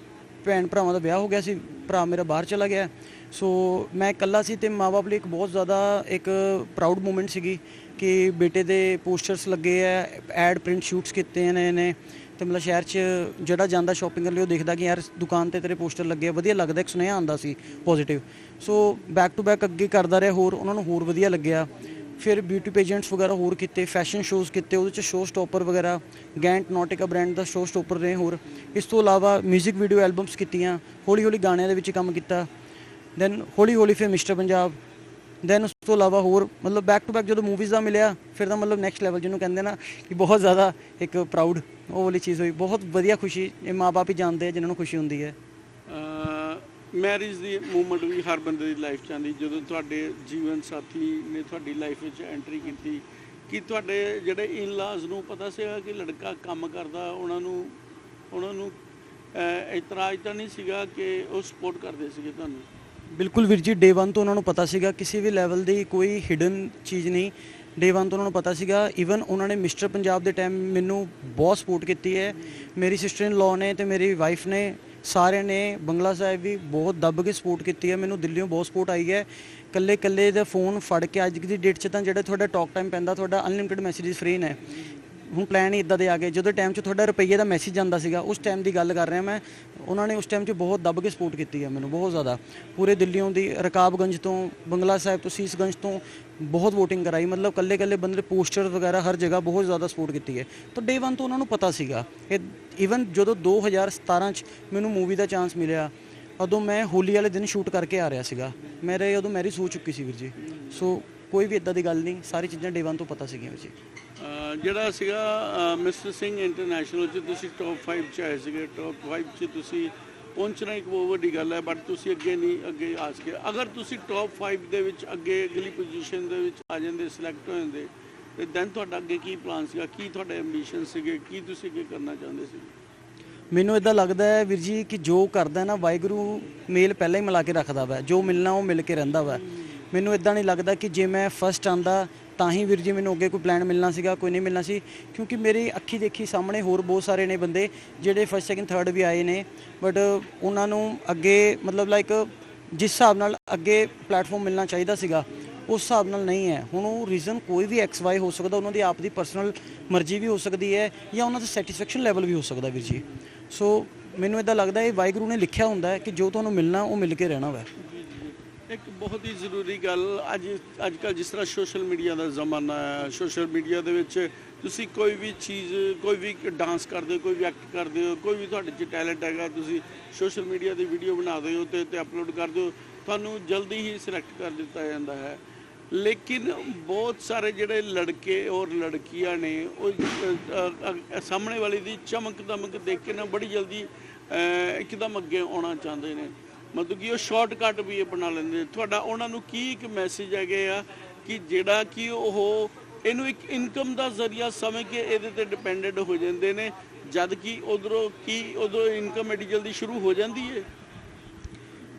ਭੈਣ ਭਰਾਵਾਂ ਦਾ ਵਿਆਹ ਹੋ ਗਿਆ ਸੀ ਭਰਾ ਮੇਰਾ ਬਾਹਰ ਚਲਾ ਗਿਆ ਸੋ ਮੈਂ ਇਕੱਲਾ ਸੀ ਤੇ ਮਾਪੇ ਲਈ ਇੱਕ ਬਹੁਤ ਜ਼ਿਆਦਾ ਇੱਕ ਪ੍ਰਾਊਡ ਮੂਮੈਂਟ ਸੀਗੀ ਕਿ ਬੇਟੇ ਦੇ ਪੋਸਟਰਸ ਲੱਗੇ ਆ ਐਡ ਪ੍ਰਿੰਟ ਸ਼ੂਟਸ ਕੀਤੇ ਨੇ ਨੇ ਤੇ ਮਤਲਬ ਸ਼ਹਿਰ 'ਚ ਜਿਹੜਾ ਜਾਂਦਾ ਸ਼ਾਪਿੰਗ ਕਰਨ ਲਈ ਉਹ ਦੇਖਦਾ ਕਿ ਯਾਰ ਦੁਕਾਨ ਤੇ ਤੇਰੇ ਪੋਸਟਰ ਲੱਗੇ ਆ, ਵਧੀਆ ਲੱਗਦਾ, ਇੱਕ ਸੁਨੇਹਾ ਆਉਂਦਾ ਸੀ positive so back to back ਅੱਗੇ ਕਰਦਾ ਰਿਹਾ ਹੋਰ, ਉਹਨਾਂ ਨੂੰ ਹੋਰ ਵਧੀਆ ਲੱਗਿਆ। ਫਿਰ ਬਿਊਟੀ ਪੇਜੈਂਟਸ ਵਗੈਰਾ ਹੋਰ ਕੀਤੇ ਫੈਸ਼ਨ ਸ਼ੋਜ਼ ਕੀਤੇ, ਉਹਦੇ ਚ ਸ਼ੋਅ ਸਟਾਪਰ ਵਗੈਰਾ ਗੈਂਟ ਨੋਟਿਕਾ ਬ੍ਰਾਂਡ ਦਾ ਸ਼ੋਅ ਸਟਾਪਰ ਰਹੇ ਹੋਰ। ਇਸ ਤੋਂ ਇਲਾਵਾ 뮤직 ਵੀਡੀਓ ਐਲਬਮਸ ਕੀਤੀਆਂ ਹੌਲੀ ਹੌਲੀ ਗਾਣਿਆਂ ਦੇ ਵਿੱਚ ਕੰਮ ਕੀਤਾ। ਦੈਨ ਹੌਲੀ ਹੌਲੀ ਫਿਰ ਮਿਸਟਰ ਪੰਜਾਬ ਦੈਨ ਉਸ ਤੋਂ ਇਲਾਵਾ ਹੋਰ, ਮਤਲਬ ਬੈਕ ਟੂ ਬੈਕ ਜਦੋਂ ਮੂਵੀਜ਼ ਦਾ ਮਿਲਿਆ, ਫਿਰ ਤਾਂ ਮਤਲਬ ਨੈਕਸਟ ਲੈਵਲ ਜਿਹਨੂੰ ਕਹਿੰਦੇ ਨਾ ਕਿ ਬਹੁਤ ਜ਼ਿਆਦਾ ਇੱਕ ਪ੍ਰਾਊਡ ਉਹ ਵਾਲੀ ਚੀਜ਼ ਹੋਈ। ਬਹੁਤ ਵਧੀਆ ਖੁਸ਼ੀ, ਇਹ ਮਾਪੇ ਹੀ ਜਾਣਦੇ ਆ, ਜਿਨ੍ਹਾਂ ਨੂੰ ਖੁਸ਼ੀ ਹੁੰਦੀ ਹੈ। ਮੈਰਿਜ ਦੀ ਮੂਵਮੈਂਟ ਵੀ ਹਰ ਬੰਦੇ ਦੀ ਲਾਈਫ 'ਚ ਆਉਂਦੀ। ਜਦੋਂ ਤੁਹਾਡੇ ਜੀਵਨ ਸਾਥੀ ਨੇ ਤੁਹਾਡੀ ਲਾਈਫ ਵਿੱਚ ਐਂਟਰੀ ਕੀਤੀ, ਕਿ ਤੁਹਾਡੇ ਜਿਹੜੇ ਇਨ-ਲਾਜ਼ ਨੂੰ ਪਤਾ ਸੀਗਾ ਕਿ ਲੜਕਾ ਕੰਮ ਕਰਦਾ, ਉਹਨਾਂ ਨੂੰ ਉਹਨਾਂ ਨੂੰ ਇਤਰਾਜ਼ ਤਾਂ ਨਹੀਂ ਸੀਗਾ ਕਿ ਉਹ ਸਪੋਰਟ ਕਰਦੇ ਸੀਗੇ ਤੁਹਾਨੂੰ? ਬਿਲਕੁਲ ਵੀਰ ਜੀ ਡੇ 1 ਤੋਂ ਉਹਨਾਂ ਨੂੰ ਪਤਾ ਸੀਗਾ, ਕਿਸੇ ਵੀ ਲੈਵਲ ਦੀ ਕੋਈ ਹਿਡਨ ਚੀਜ਼ ਨਹੀਂ। ਡੇ 1 ਤੋਂ ਉਹਨਾਂ ਨੂੰ ਪਤਾ ਸੀਗਾ ਇਵਨ ਉਹਨਾਂ ਨੇ ਮਿਸਟਰ ਪੰਜਾਬ ਦੇ ਟਾਈਮ ਮੈਨੂੰ ਬਹੁਤ ਸਪੋਰਟ ਕੀਤੀ ਹੈ। ਮੇਰੀ ਸਿਸਟਰ ਇਨ ਲਾਅ ਨੇ ਤੇ ਮੇਰੀ ਵਾਈਫ ਨੇ, ਸਾਰਿਆਂ ਨੇ, ਬੰਗਲਾ ਸਾਹਿਬ ਵੀ ਬਹੁਤ ਦੱਬ ਕੇ ਸਪੋਰਟ ਕੀਤੀ ਹੈ। ਮੈਨੂੰ ਦਿੱਲੀੋਂ ਬਹੁਤ ਸਪੋਰਟ ਆਈ ਹੈ। ਕੱਲੇ ਕੱਲੇ ਦਾ ਫੋਨ ਫੜ ਕੇ ਅੱਜ ਦੀ ਡੇਟ 'ਚ ਤਾਂ ਜਿਹੜਾ ਤੁਹਾਡਾ ਟਾਕ ਟਾਈਮ ਪੈਂਦਾ, ਤੁਹਾਡਾ ਅਨਲਿਮਿਟਿਡ ਮੈਸੇजेस ਫ੍ਰੀ ਨੇ। ਹੁਣ ਪਲਾਨ ਹੀ ਇਦਾਂ ਦੇ ਆ ਗਏ। ਜਦੋਂ ਟਾਈਮ 'ਚ ਤੁਹਾਡਾ ਰੁਪਈਏ ਦਾ ਮੈਸੇਜ ਜਾਂਦਾ ਸੀਗਾ, ਉਸ ਟਾਈਮ ਦੀ ਗੱਲ ਕਰ ਰਿਹਾ ਮੈਂ। ਉਹਨਾਂ ਨੇ ਉਸ ਟਾਈਮ 'ਚ ਬਹੁਤ ਦੱਬ ਕੇ ਸਪੋਰਟ ਕੀਤੀ ਹੈ ਮੈਨੂੰ, ਬਹੁਤ ਜ਼ਿਆਦਾ। ਪੂਰੇ ਦਿੱਲੀੋਂ ਦੀ ਰਕਾਬਗੰਜ ਤੋਂ, ਬੰਗਲਾ ਸਾਹਿਬ ਤੋਂ, ਸੀਸਗੰਜ ਤੋਂ ਬਹੁਤ VOTING ਕਰਾਈ। ਮਤਲਬ ਕੱਲੇ ਕੱਲੇ ਬੰਦੇ ਦੇ ਪੋਸਟਰ ਵਗੈਰਾ ਹਰ ਜਗ੍ਹਾ ਬਹੁਤ ਜ਼ਿਆਦਾ ਸਪੋਰਟ ਕੀਤੀ ਹੈ। ਤਾਂ ਡੇ 1 ਤੋਂ ਉਹਨਾਂ ਨੂੰ ਪਤਾ ਸੀਗਾ ਇਹ ਇਵਨ ਜਦੋਂ 2017 'ਚ ਮੈਨੂੰ ਮੂਵੀ ਦਾ ਚਾਂਸ ਮਿਲਿਆ, ਉਦੋਂ ਮੈਂ ਹੋਲੀ ਵਾਲੇ ਦਿਨ ਸ਼ੂਟ ਕਰਕੇ ਆ ਰਿਹਾ ਸੀਗਾ। ਮੇਰੇ ਉਦੋਂ ਮੈਰਿਜ ਹੋ ਚੁੱਕੀ ਸੀ ਵੀਰ ਜੀ। ਸੋ ਕੋਈ ਵੀ ਇਦਾਂ ਦੀ ਗੱਲ ਨਹੀਂ, ਸਾਰੀ ਚੀਜ਼ਾਂ ਡੇ 1 ਤੋਂ ਪਤਾ ਸੀਗੀਆਂ ਵੀਰ ਜੀ। ਜਿਹੜਾ ਸੀਗਾ ਮਿਸਟਰ ਸਿੰਘ ਇੰਟਰਨੈਸ਼ਨਲ 'ਚ ਤੁਸੀਂ ਟੌਪ 5 'ਚ ਆਏ ਸੀਗੇ। ਟੌਪ 5 'ਚ ਤੁਸੀਂ ਪਹੁੰਚਣਾ ਇੱਕ ਬਹੁਤ ਵੱਡੀ ਗੱਲ ਹੈ ਬਟ ਤੁਸੀਂ ਅੱਗੇ ਨਹੀਂ, ਅੱਗੇ ਆ ਸਕੇ। ਅਗਰ ਤੁਸੀਂ ਟੌਪ 5 ਦੇ ਵਿੱਚ ਅੱਗੇ ਅਗਲੀ ਪੋਜੀਸ਼ਨ ਦੇ ਵਿੱਚ ਆ ਜਾਂਦੇ ਸਿਲੈਕਟ ਹੋ ਜਾਂਦੇ, ਤੇ ਦੈਨ ਤੁਹਾਡਾ ਅੱਗੇ ਕੀ ਪਲਾਨ ਸੀਗਾ? ਕੀ ਤੁਹਾਡੇ ਐਂਬੀਸ਼ਨ ਸੀਗੇ? ਕੀ ਤੁਸੀਂ ਅੱਗੇ ਕਰਨਾ ਚਾਹੁੰਦੇ ਸੀ? ਮੈਨੂੰ ਇਦਾਂ ਲੱਗਦਾ ਹੈ ਵੀਰ ਜੀ ਕਿ ਜੋ ਕਰਦਾ ਨਾ, ਵਾਹਿਗੁਰੂ ਮੇਲ ਪਹਿਲਾਂ ਹੀ ਮਿਲਾ ਕੇ ਰੱਖਦਾ ਵਾ। ਜੋ ਮਿਲਣਾ ਉਹ ਮਿਲ ਕੇ ਰਹਿੰਦਾ ਵਾ। ਮੈਨੂੰ ਇਦਾਂ ਨਹੀਂ ਲੱਗਦਾ ਕਿ ਜੇ ਮੈਂ ਫਸਟ ਆਂਦਾ ਤਾਂ ਹੀ ਵੀਰ ਜੀ ਮੈਨੂੰ ਅੱਗੇ ਕੋਈ ਪਲਾਨ ਮਿਲਣਾ ਸੀਗਾ, ਕੋਈ ਨਹੀਂ ਮਿਲਣਾ ਸੀ, ਕਿਉਂਕਿ ਮੇਰੀ ਅੱਖੀ ਦੇਖੀ ਸਾਹਮਣੇ ਹੋਰ ਬਹੁਤ ਸਾਰੇ ਨੇ ਬੰਦੇ, ਜਿਹੜੇ ਫਸਟ ਸੈਕਿੰਡ ਥਰਡ ਵੀ ਆਏ ਨੇ ਬਟ ਉਹਨਾਂ ਨੂੰ ਅੱਗੇ ਮਤਲਬ ਲਾਈਕ ਜਿਸ ਹਿਸਾਬ ਨਾਲ ਅੱਗੇ ਪਲੇਟਫਾਰਮ ਮਿਲਣਾ ਚਾਹੀਦਾ ਸੀਗਾ, ਉਸ ਹਿਸਾਬ ਨਾਲ ਨਹੀਂ ਹੈ। ਹੁਣ ਉਹ ਰੀਜ਼ਨ ਕੋਈ ਵੀ ਐਕਸ ਵਾਈ ਹੋ ਸਕਦਾ, ਉਹਨਾਂ ਦੀ ਆਪ ਦੀ ਪਰਸਨਲ ਮਰਜ਼ੀ ਵੀ ਹੋ ਸਕਦੀ ਹੈ ਜਾਂ ਉਹਨਾਂ ਦਾ ਸੈਟੀਸਫੈਕਸ਼ਨ ਲੈਵਲ ਵੀ ਹੋ ਸਕਦਾ ਵੀਰ ਜੀ। ਸੋ ਮੈਨੂੰ ਇਦਾਂ ਲੱਗਦਾ ਇਹ ਵਾਹਿਗੁਰੂ ਨੇ ਲਿਖਿਆ ਹੁੰਦਾ ਹੈ ਕਿ ਜੋ ਤੁਹਾਨੂੰ ਮਿਲਣਾ, ਉਹ ਮਿਲ ਕੇ ਰਹਿਣਾ ਵਾ। ਇੱਕ ਬਹੁਤ ਹੀ ਜ਼ਰੂਰੀ ਗੱਲ ਅੱਜ ਅੱਜ ਕੱਲ ਜਿਸ ਤਰ੍ਹਾਂ ਸੋਸ਼ਲ ਮੀਡੀਆ ਦਾ ਜ਼ਮਾਨਾ ਹੈ, ਸੋਸ਼ਲ ਮੀਡੀਆ ਦੇ ਵਿੱਚ ਤੁਸੀਂ ਕੋਈ ਵੀ ਚੀਜ਼, ਕੋਈ ਵੀ ਡਾਂਸ ਕਰਦੇ ਹੋ, ਕੋਈ ਵੀ ਐਕਟ ਕਰਦੇ ਹੋ, ਕੋਈ ਵੀ ਤੁਹਾਡੇ 'ਚ ਟੈਲੈਂਟ ਹੈਗਾ, ਤੁਸੀਂ ਸੋਸ਼ਲ ਮੀਡੀਆ ਦੀ ਵੀਡੀਓ ਬਣਾਦੇ ਹੋ ਤੇ ਤੇ ਅਪਲੋਡ ਕਰਦੇ ਹੋ ਤੁਹਾਨੂੰ ਜਲਦੀ ਹੀ ਸਿਲੈਕਟ ਕਰ ਦਿੱਤਾ ਜਾਂਦਾ ਹੈ। ਲੇਕਿਨ ਬਹੁਤ ਸਾਰੇ ਜਿਹੜੇ ਲੜਕੇ ਔਰ ਲੜਕੀਆਂ ਨੇ, ਉਹ ਸਾਹਮਣੇ ਵਾਲੇ ਦੀ ਚਮਕ ਦਮਕ ਦੇਖ ਕੇ ਨਾ ਬੜੀ ਜਲਦੀ ਇੱਕਦਮ ਅੱਗੇ ਆਉਣਾ ਚਾਹੁੰਦੇ ਨੇ। ਮਤਲਬ ਕਿ ਉਹ ਸ਼ਾਰਟਕਟ ਵੀ ਇਹ ਬਣਾ ਲੈਂਦੇ ਤੁਹਾਡਾ ਉਹਨਾਂ ਨੂੰ ਕੀ ਇੱਕ ਮੈਸੇਜ ਹੈਗੇ ਆ ਕਿ ਜਿਹੜਾ ਕਿ ਉਹ ਇਹਨੂੰ ਇੱਕ ਇਨਕਮ ਦਾ ਜ਼ਰੀਆ ਸਮਝ ਕੇ ਇਹਦੇ ਤੇ ਡਿਪੈਂਡੈਂਟ ਹੋ ਜਾਂਦੇ ਨੇ, ਜਦ ਕਿ ਉਧਰੋਂ ਕੀ ਉਦੋਂ ਇਨਕਮ ਐਡੀ ਜਲਦੀ ਸ਼ੁਰੂ ਹੋ ਜਾਂਦੀ ਹੈ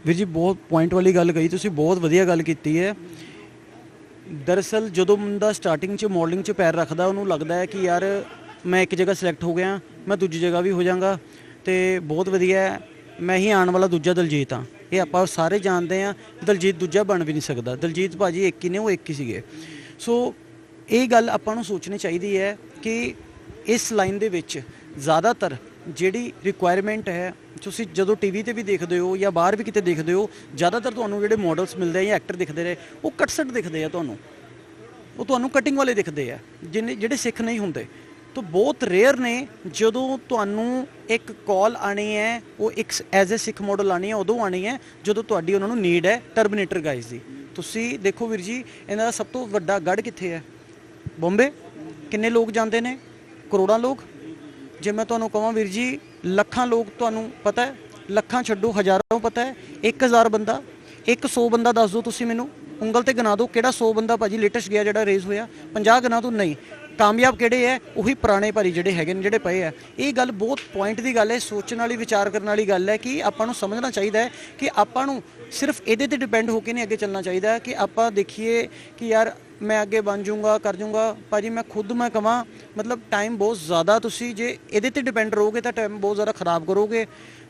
ਵੀਰ ਜੀ, ਬਹੁਤ ਪੁਆਇੰਟ ਵਾਲੀ ਗੱਲ ਕਹੀ ਤੁਸੀਂ, ਬਹੁਤ ਵਧੀਆ ਗੱਲ ਕੀਤੀ ਹੈ ਦਰਅਸਲ ਜਦੋਂ ਮੁੰਡਾ ਸਟਾਰਟਿੰਗ 'ਚ ਮਾਡਲਿੰਗ 'ਚ ਪੈਰ ਰੱਖਦਾ, ਉਹਨੂੰ ਲੱਗਦਾ ਹੈ ਕਿ ਯਾਰ ਮੈਂ ਇੱਕ ਜਗ੍ਹਾ ਸਿਲੈਕਟ ਹੋ ਗਿਆ, ਮੈਂ ਦੂਜੀ ਜਗ੍ਹਾ ਵੀ ਹੋ ਜਾਵਾਂਗਾ ਤੇ ਬਹੁਤ ਵਧੀਆ ਹੈ। ਮੈਂ ਹੀ ਆਉਣ ਵਾਲਾ ਦੂਜਾ ਦਲਜੀਤ ਹਾਂ। ਇਹ ਆਪਾਂ ਸਾਰੇ ਜਾਣਦੇ ਆ ਦਲਜੀਤ ਦੂਜਾ ਬਣ ਵੀ ਨਹੀਂ ਸਕਦਾ। ਦਲਜੀਤ ਭਾਜੀ ਇੱਕ ਹੀ ਨੇ, ਉਹ ਇੱਕ ਹੀ ਸੀਗੇ। ਸੋ ਇਹ ਗੱਲ ਆਪਾਂ ਨੂੰ ਸੋਚਣੀ ਚਾਹੀਦੀ ਹੈ ਕਿ ਇਸ ਲਾਈਨ ਦੇ ਵਿੱਚ ਜ਼ਿਆਦਾਤਰ ਜਿਹੜੀ ਰਿਕੁਆਇਰਮੈਂਟ ਹੈ, ਤੁਸੀਂ ਜਦੋਂ ਟੀਵੀ ਤੇ ਵੀ ਦੇਖਦੇ ਹੋ ਜਾਂ ਬਾਹਰ ਵੀ ਕਿਤੇ ਦੇਖਦੇ ਹੋ, ਜ਼ਿਆਦਾਤਰ ਤੁਹਾਨੂੰ ਜਿਹੜੇ ਮਾਡਲਸ ਮਿਲਦੇ ਆ ਜਾਂ ਐਕਟਰ ਦਿਖਦੇ ਰਹੇ ਉਹ ਕਟਸਟ ਦਿਖਦੇ ਆ ਤੁਹਾਨੂੰ। ਉਹ ਤੁਹਾਨੂੰ ਕਟਿੰਗ ਵਾਲੇ ਦਿਖਦੇ ਆ। ਜਿਹਨੇ ਜਿਹੜੇ ਸਿੱਖ ਨਹੀਂ ਹੁੰਦੇ। ਤਾਂ ਬਹੁਤ ਰੇਅਰ ਨੇ। ਜਦੋਂ ਤੁਹਾਨੂੰ ਇੱਕ ਕਾਲ ਆਣੀ ਹੈ, ਉਹ ਇੱਕ ਐਜ਼ ਅ ਸਿੱਖ ਮਾਡਲ ਆਣੀ ਹੈ, ਉਦੋਂ ਆਣੀ ਹੈ, ਜਦੋਂ ਤੁਹਾਡੀ ਉਹਨਾਂ ਨੂੰ ਨੀਡ ਹੈ ਟਰਮੀਨੇਟਰ ਗਾਈਜ਼ ਦੀ। ਤੁਸੀਂ ਦੇਖੋ ਵੀਰ ਜੀ, ਇਹਨਾਂ ਦਾ ਸਭ ਤੋਂ ਵੱਡਾ ਗੜ ਕਿੱਥੇ ਹੈ? ਬੰਬੇ? ਕਿੰਨੇ ਲੋਕ ਜਾਂਦੇ ਨੇ? ਕਰੋੜਾਂ ਲੋਕ? ਜੇ ਮੈਂ ਤੁਹਾਨੂੰ ਕਹਾਂ ਵੀਰ ਜੀ, ਲੱਖਾਂ ਲੋਕ ਤੁਹਾਨੂੰ ਪਤਾ ਹੈ, ਲੱਖਾਂ ਛੱਡੋ, ਹਜ਼ਾਰਾਂ ਨੂੰ ਪਤਾ ਹੈ 1000 ਬੰਦਾ 100 ਬੰਦਾ ਦੱਸ ਦਿਓ ਤੁਸੀਂ ਮੈਨੂੰ। ਉਂਗਲ ਤੇ ਗਿਣਾ ਦਿਓ ਕਿਹੜਾ 100 ਬੰਦਾ ਭਾਜੀ ਲੇਟੈਸਟ ਗਿਆ ਜਿਹੜਾ ਰੇਜ਼ ਹੋਇਆ 50 ਗਿਣਾ ਦਿਓ, ਨਹੀਂ। ਕਾਮਯਾਬ ਕਿਹੜੇ ਹੈ ਉਹੀ ਪੁਰਾਣੇ ਭਾਰੀ ਜਿਹੜੇ ਹੈਗੇ ਨੇ, ਜਿਹੜੇ ਪਏ ਆ ਇਹ ਗੱਲ ਬਹੁਤ ਪੁਆਇੰਟ ਦੀ ਗੱਲ ਹੈ ਸੋਚਣ ਵਾਲੀ, ਵਿਚਾਰ ਕਰਨ ਵਾਲੀ ਗੱਲ ਹੈ ਕਿ ਆਪਾਂ ਨੂੰ ਸਮਝਣਾ ਚਾਹੀਦਾ ਹੈ ਕਿ ਆਪਾਂ ਨੂੰ ਸਿਰਫ ਇਹਦੇ ਤੇ ਡਿਪੈਂਡ ਹੋ ਕੇ ਨਹੀਂ ਅੱਗੇ ਚੱਲਣਾ ਚਾਹੀਦਾ ਕਿ ਆਪਾਂ ਦੇਖੀਏ ਕਿ ਯਾਰ ਮੈਂ ਅੱਗੇ ਬਣ ਜਾਊਂਗਾ ਕਰ ਜਾਊਂਗਾ ਭਾਜੀ ਮੈਂ ਖੁਦ ਮੈਂ ਕਹਾਂ ਮਤਲਬ ਟਾਈਮ ਬਹੁਤ ਜ਼ਿਆਦਾ ਤੁਸੀਂ ਜੇ ਇਹਦੇ ਤੇ ਡਿਪੈਂਡ ਰਹੋਗੇ ਤਾਂ ਟਾਈਮ ਬਹੁਤ ਜ਼ਿਆਦਾ ਖਰਾਬ ਕਰੋਗੇ।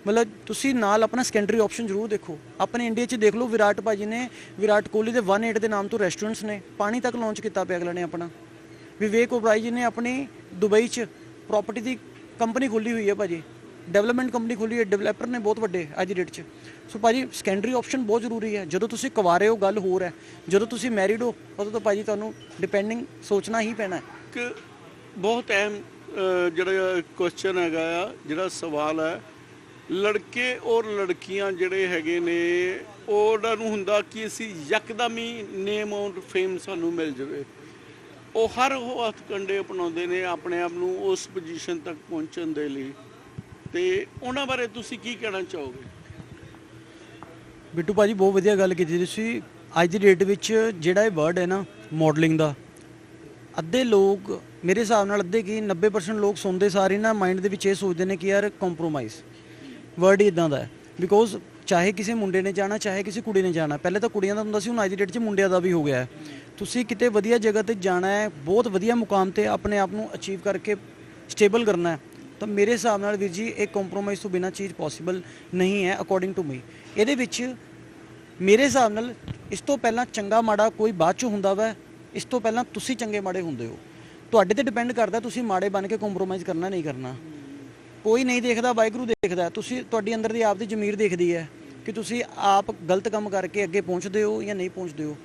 ਮਤਲਬ ਤੁਸੀਂ ਨਾਲ ਆਪਣਾ ਸੈਕੰਡਰੀ ਆਪਸ਼ਨ ਜ਼ਰੂਰ ਦੇਖੋ। ਆਪਣੇ ਇੰਡੀਆ 'ਚ ਦੇਖ ਲਓ ਵਿਰਾਟ ਭਾਜੀ ਨੇ, ਵਿਰਾਟ ਕੋਹਲੀ ਦੇ 18 ਦੇ ਨਾਮ ਤੋਂ ਰੈਸਟੋਰੈਂਟਸ ਨੇ, ਪਾਣੀ ਤੱਕ ਲਾਂਚ ਕੀਤਾ ਪਿਆ ਅਗਲਾ ਨੇ ਆਪਣਾ। ਵਿਵੇਕ ਓਬਰਾਈ ਜੀ ਨੇ ਆਪਣੀ ਦੁਬਈ 'ਚ ਪ੍ਰਾਪਰਟੀ ਦੀ ਕੰਪਨੀ ਖੋਲੀ ਹੋਈ ਹੈ ਭਾਜੀ। ਡਿਵੈਲਪਮੈਂਟ ਕੰਪਨੀ ਖੋਲੀ ਹੈ। ਡਿਵੈਲਪਰ ਨੇ ਬਹੁਤ ਵੱਡੇ ਅੱਜ ਦੀ ਡੇਟ 'ਚ। ਸੋ ਭਾਜੀ ਸੈਕੰਡਰੀ ਆਪਸ਼ਨ ਬਹੁਤ ਜ਼ਰੂਰੀ ਹੈ। ਜਦੋਂ ਤੁਸੀਂ ਕੁਵਾਰੇ ਹੋ, ਗੱਲ ਹੋਰ ਹੈ। ਜਦੋਂ ਤੁਸੀਂ ਮੈਰਿਡ ਹੋ, ਉਦੋਂ ਤਾਂ ਭਾਜੀ ਤੁਹਾਨੂੰ ਡਿਪੈਂਡਿੰਗ ਸੋਚਣਾ ਹੀ ਪੈਣਾ ਹੈ। ਇੱਕ ਬਹੁਤ ਅਹਿਮ ਜਿਹੜਾ ਕੁਐਸਚਨ ਹੈਗਾ ਆ, ਜਿਹੜਾ ਸਵਾਲ ਹੈ, ਲੜਕੇ ਔਰ ਲੜਕੀਆਂ ਜਿਹੜੇ ਹੈਗੇ ਨੇ, ਉਹਨਾਂ ਨੂੰ ਹੁੰਦਾ ਕਿ ਅਸੀਂ ਯਕਦਮ ਹੀ ਨੇਮ ਔਰ ਫੇਮ ਸਾਨੂੰ ਮਿਲ ਜਾਵੇ। ਉਹ ਹਰ ਉਹ ਹੱਥ ਕੰਡੇ ਅਪਣਾਉਂਦੇ ਨੇ ਆਪਣੇ ਆਪ ਨੂੰ ਉਸ ਪੋਜੀਸ਼ਨ ਤੱਕ ਪਹੁੰਚਣ ਦੇ ਲਈ। ਤੇ ਉਹਨਾਂ ਬਾਰੇ ਤੁਸੀਂ ਕੀ ਕਹਿਣਾ ਚਾਹੋਗੇ? ਬਿੱਟੂ ਭਾਜੀ, ਬਹੁਤ ਵਧੀਆ ਗੱਲ ਕੀਤੀ ਤੁਸੀਂ। ਅੱਜ ਦੀ ਡੇਟ ਵਿੱਚ ਜਿਹੜਾ ਇਹ ਵਰਡ ਹੈ ਨਾ ਮਾਡਲਿੰਗ ਦਾ, ਅੱਧੇ ਲੋਕ, ਮੇਰੇ ਹਿਸਾਬ ਨਾਲ ਅੱਧੇ ਕੀ 90% ਲੋਕ ਸੁਣਦੇ ਸਾਰੇ ਨਾ ਮਾਈਂਡ ਦੇ ਵਿੱਚ ਇਹ ਸੋਚਦੇ ਨੇ ਕਿ ਯਾਰ ਕੰਪਰੋਮਾਈਜ਼ ਵਰਡ ਹੀ ਇਦਾਂ ਦਾ ਹੈ। ਬਿਕੋਜ਼ ਚਾਹੇ ਕਿਸੇ ਮੁੰਡੇ ਨੇ ਜਾਣਾ, ਚਾਹੇ ਕਿਸੇ ਕੁੜੀ ਨੇ ਜਾਣਾ, ਪਹਿਲੇ ਤਾਂ ਕੁੜੀਆਂ ਦਾ ਹੁੰਦਾ ਸੀ, ਹੁਣ ਅੱਜ ਦੀ ਡੇਟ 'ਚ ਮੁੰਡਿਆਂ ਦਾ ਵੀ ਹੋ ਗਿਆ ਹੈ। ਤੁਸੀਂ ਕਿਤੇ ਵਧੀਆ ਜਗ੍ਹਾ ਤੇ ਜਾਣਾ ਹੈ, ਬਹੁਤ ਵਧੀਆ ਮੁਕਾਮ ਤੇ ਆਪਣੇ ਆਪ ਨੂੰ ਅਚੀਵ ਕਰਕੇ ਸਟੇਬਲ ਕਰਨਾ ਹੈ, ਤਾਂ ਮੇਰੇ ਹਿਸਾਬ ਨਾਲ ਵੀਰ ਜੀ, ਇਹ ਕੰਪਰੋਮਾਈਜ਼ ਤੋਂ ਬਿਨਾ ਚੀਜ਼ ਪੋਸੀਬਲ ਨਹੀਂ ਹੈ ਅਕੋਰਡਿੰਗ ਟੂ ਮੀ ਇਹਦੇ ਵਿੱਚ ਮੇਰੇ ਹਿਸਾਬ ਨਾਲ ਇਸ ਤੋਂ ਪਹਿਲਾਂ ਚੰਗਾ ਮਾੜਾ ਕੋਈ ਬਾਅਦ ਚ ਹੁੰਦਾ ਵਾ, ਇਸ ਤੋਂ ਪਹਿਲਾਂ ਤੁਸੀਂ ਚੰਗੇ ਮਾੜੇ ਹੁੰਦੇ ਹੋ। ਤੁਹਾਡੇ ਤੇ ਡਿਪੈਂਡ ਕਰਦਾ ਤੁਸੀਂ ਮਾੜੇ ਬਣ ਕੇ ਕੰਪਰੋਮਾਈਜ਼ ਕਰਨਾ, ਨਹੀਂ ਕਰਨਾ। ਕੋਈ ਨਹੀਂ ਦੇਖਦਾ, ਵਾਹਿਗੁਰੂ ਦੇਖਦਾ। ਤੁਸੀਂ, ਤੁਹਾਡੀ ਅੰਦਰ ਦੀ ਆਪ ਦੀ ਜ਼ਮੀਰ ਦੇਖਦੀ ਹੈ ਕਿ ਤੁਸੀਂ ਆਪ ਗਲਤ ਕੰਮ ਕਰਕੇ ਅੱਗੇ ਪਹੁੰਚਦੇ ਹੋ ਜਾਂ ਨਹੀਂ ਪਹੁੰਚਦੇ ਹੋ।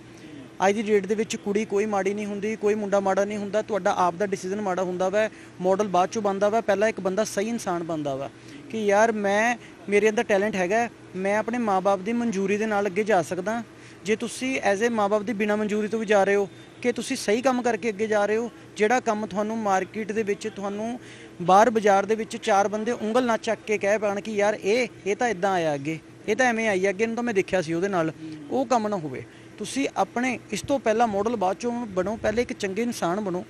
ਅੱਜ ਦੀ ਡੇਟ ਦੇ ਵਿੱਚ ਕੁੜੀ ਕੋਈ ਮਾੜੀ ਨਹੀਂ ਹੁੰਦੀ, ਕੋਈ ਮੁੰਡਾ ਮਾੜਾ ਨਹੀਂ ਹੁੰਦਾ, ਤੁਹਾਡਾ ਆਪ ਦਾ ਡਿਸੀਜਨ ਮਾੜਾ ਹੁੰਦਾ ਵਾ ਮਾਡਲ ਬਾਅਦ ਚੋਂ ਬਣਦਾ ਵਾ, ਪਹਿਲਾਂ ਇੱਕ ਬੰਦਾ ਸਹੀ ਇਨਸਾਨ ਬਣਦਾ ਵਾ ਕਿ ਯਾਰ ਮੈਂ, ਮੇਰੇ ਅੰਦਰ ਟੈਲੈਂਟ ਹੈਗਾ, ਮੈਂ ਆਪਣੇ ਮਾਪੇ ਦੀ ਮਨਜ਼ੂਰੀ ਦੇ ਨਾਲ ਅੱਗੇ ਜਾ ਸਕਦਾ। ਜੇ ਤੁਸੀਂ ਐਜ਼ ਅ ਮਾਪੇ ਦੀ ਬਿਨਾ ਮਨਜ਼ੂਰੀ ਤੋਂ ਵੀ ਜਾ ਰਹੇ ਹੋ ਕਿ ਤੁਸੀਂ ਸਹੀ ਕੰਮ ਕਰਕੇ ਅੱਗੇ ਜਾ ਰਹੇ ਹੋ ਜਿਹੜਾ ਕੰਮ ਤੁਹਾਨੂੰ ਮਾਰਕੀਟ ਦੇ ਵਿੱਚ ਤੁਹਾਨੂੰ ਬਾਹਰ ਬਾਜ਼ਾਰ ਦੇ ਵਿੱਚ ਚਾਰ ਬੰਦੇ ਉਂਗਲ ਨਾ ਚੱਕ ਕੇ ਕਹਿ ਪਾਣ ਕਿ ਯਾਰ ਇਹ ਇਹ ਤਾਂ ਇਦਾਂ ਆਇਆ ਅੱਗੇ ਇਹ ਤਾਂ ਐਵੇਂ ਆਈ ਆ, ਅੱਗੇ ਨੂੰ ਤਾਂ ਮੈਂ ਦੇਖਿਆ ਸੀ ਉਹਦੇ ਨਾਲ ਉਹ ਕੰਮ ਨਾ ਹੋਵੇ। ਤੁਸੀਂ ਆਪਣੇ ਇਸ ਤੋਂ ਪਹਿਲਾਂ ਮਾਡਲ ਬਾਅਦ ਚੋਂ ਬਣੋ ਪਹਿਲੇ ਇੱਕ ਚੰਗੇ ਇਨਸਾਨ ਬਣੋ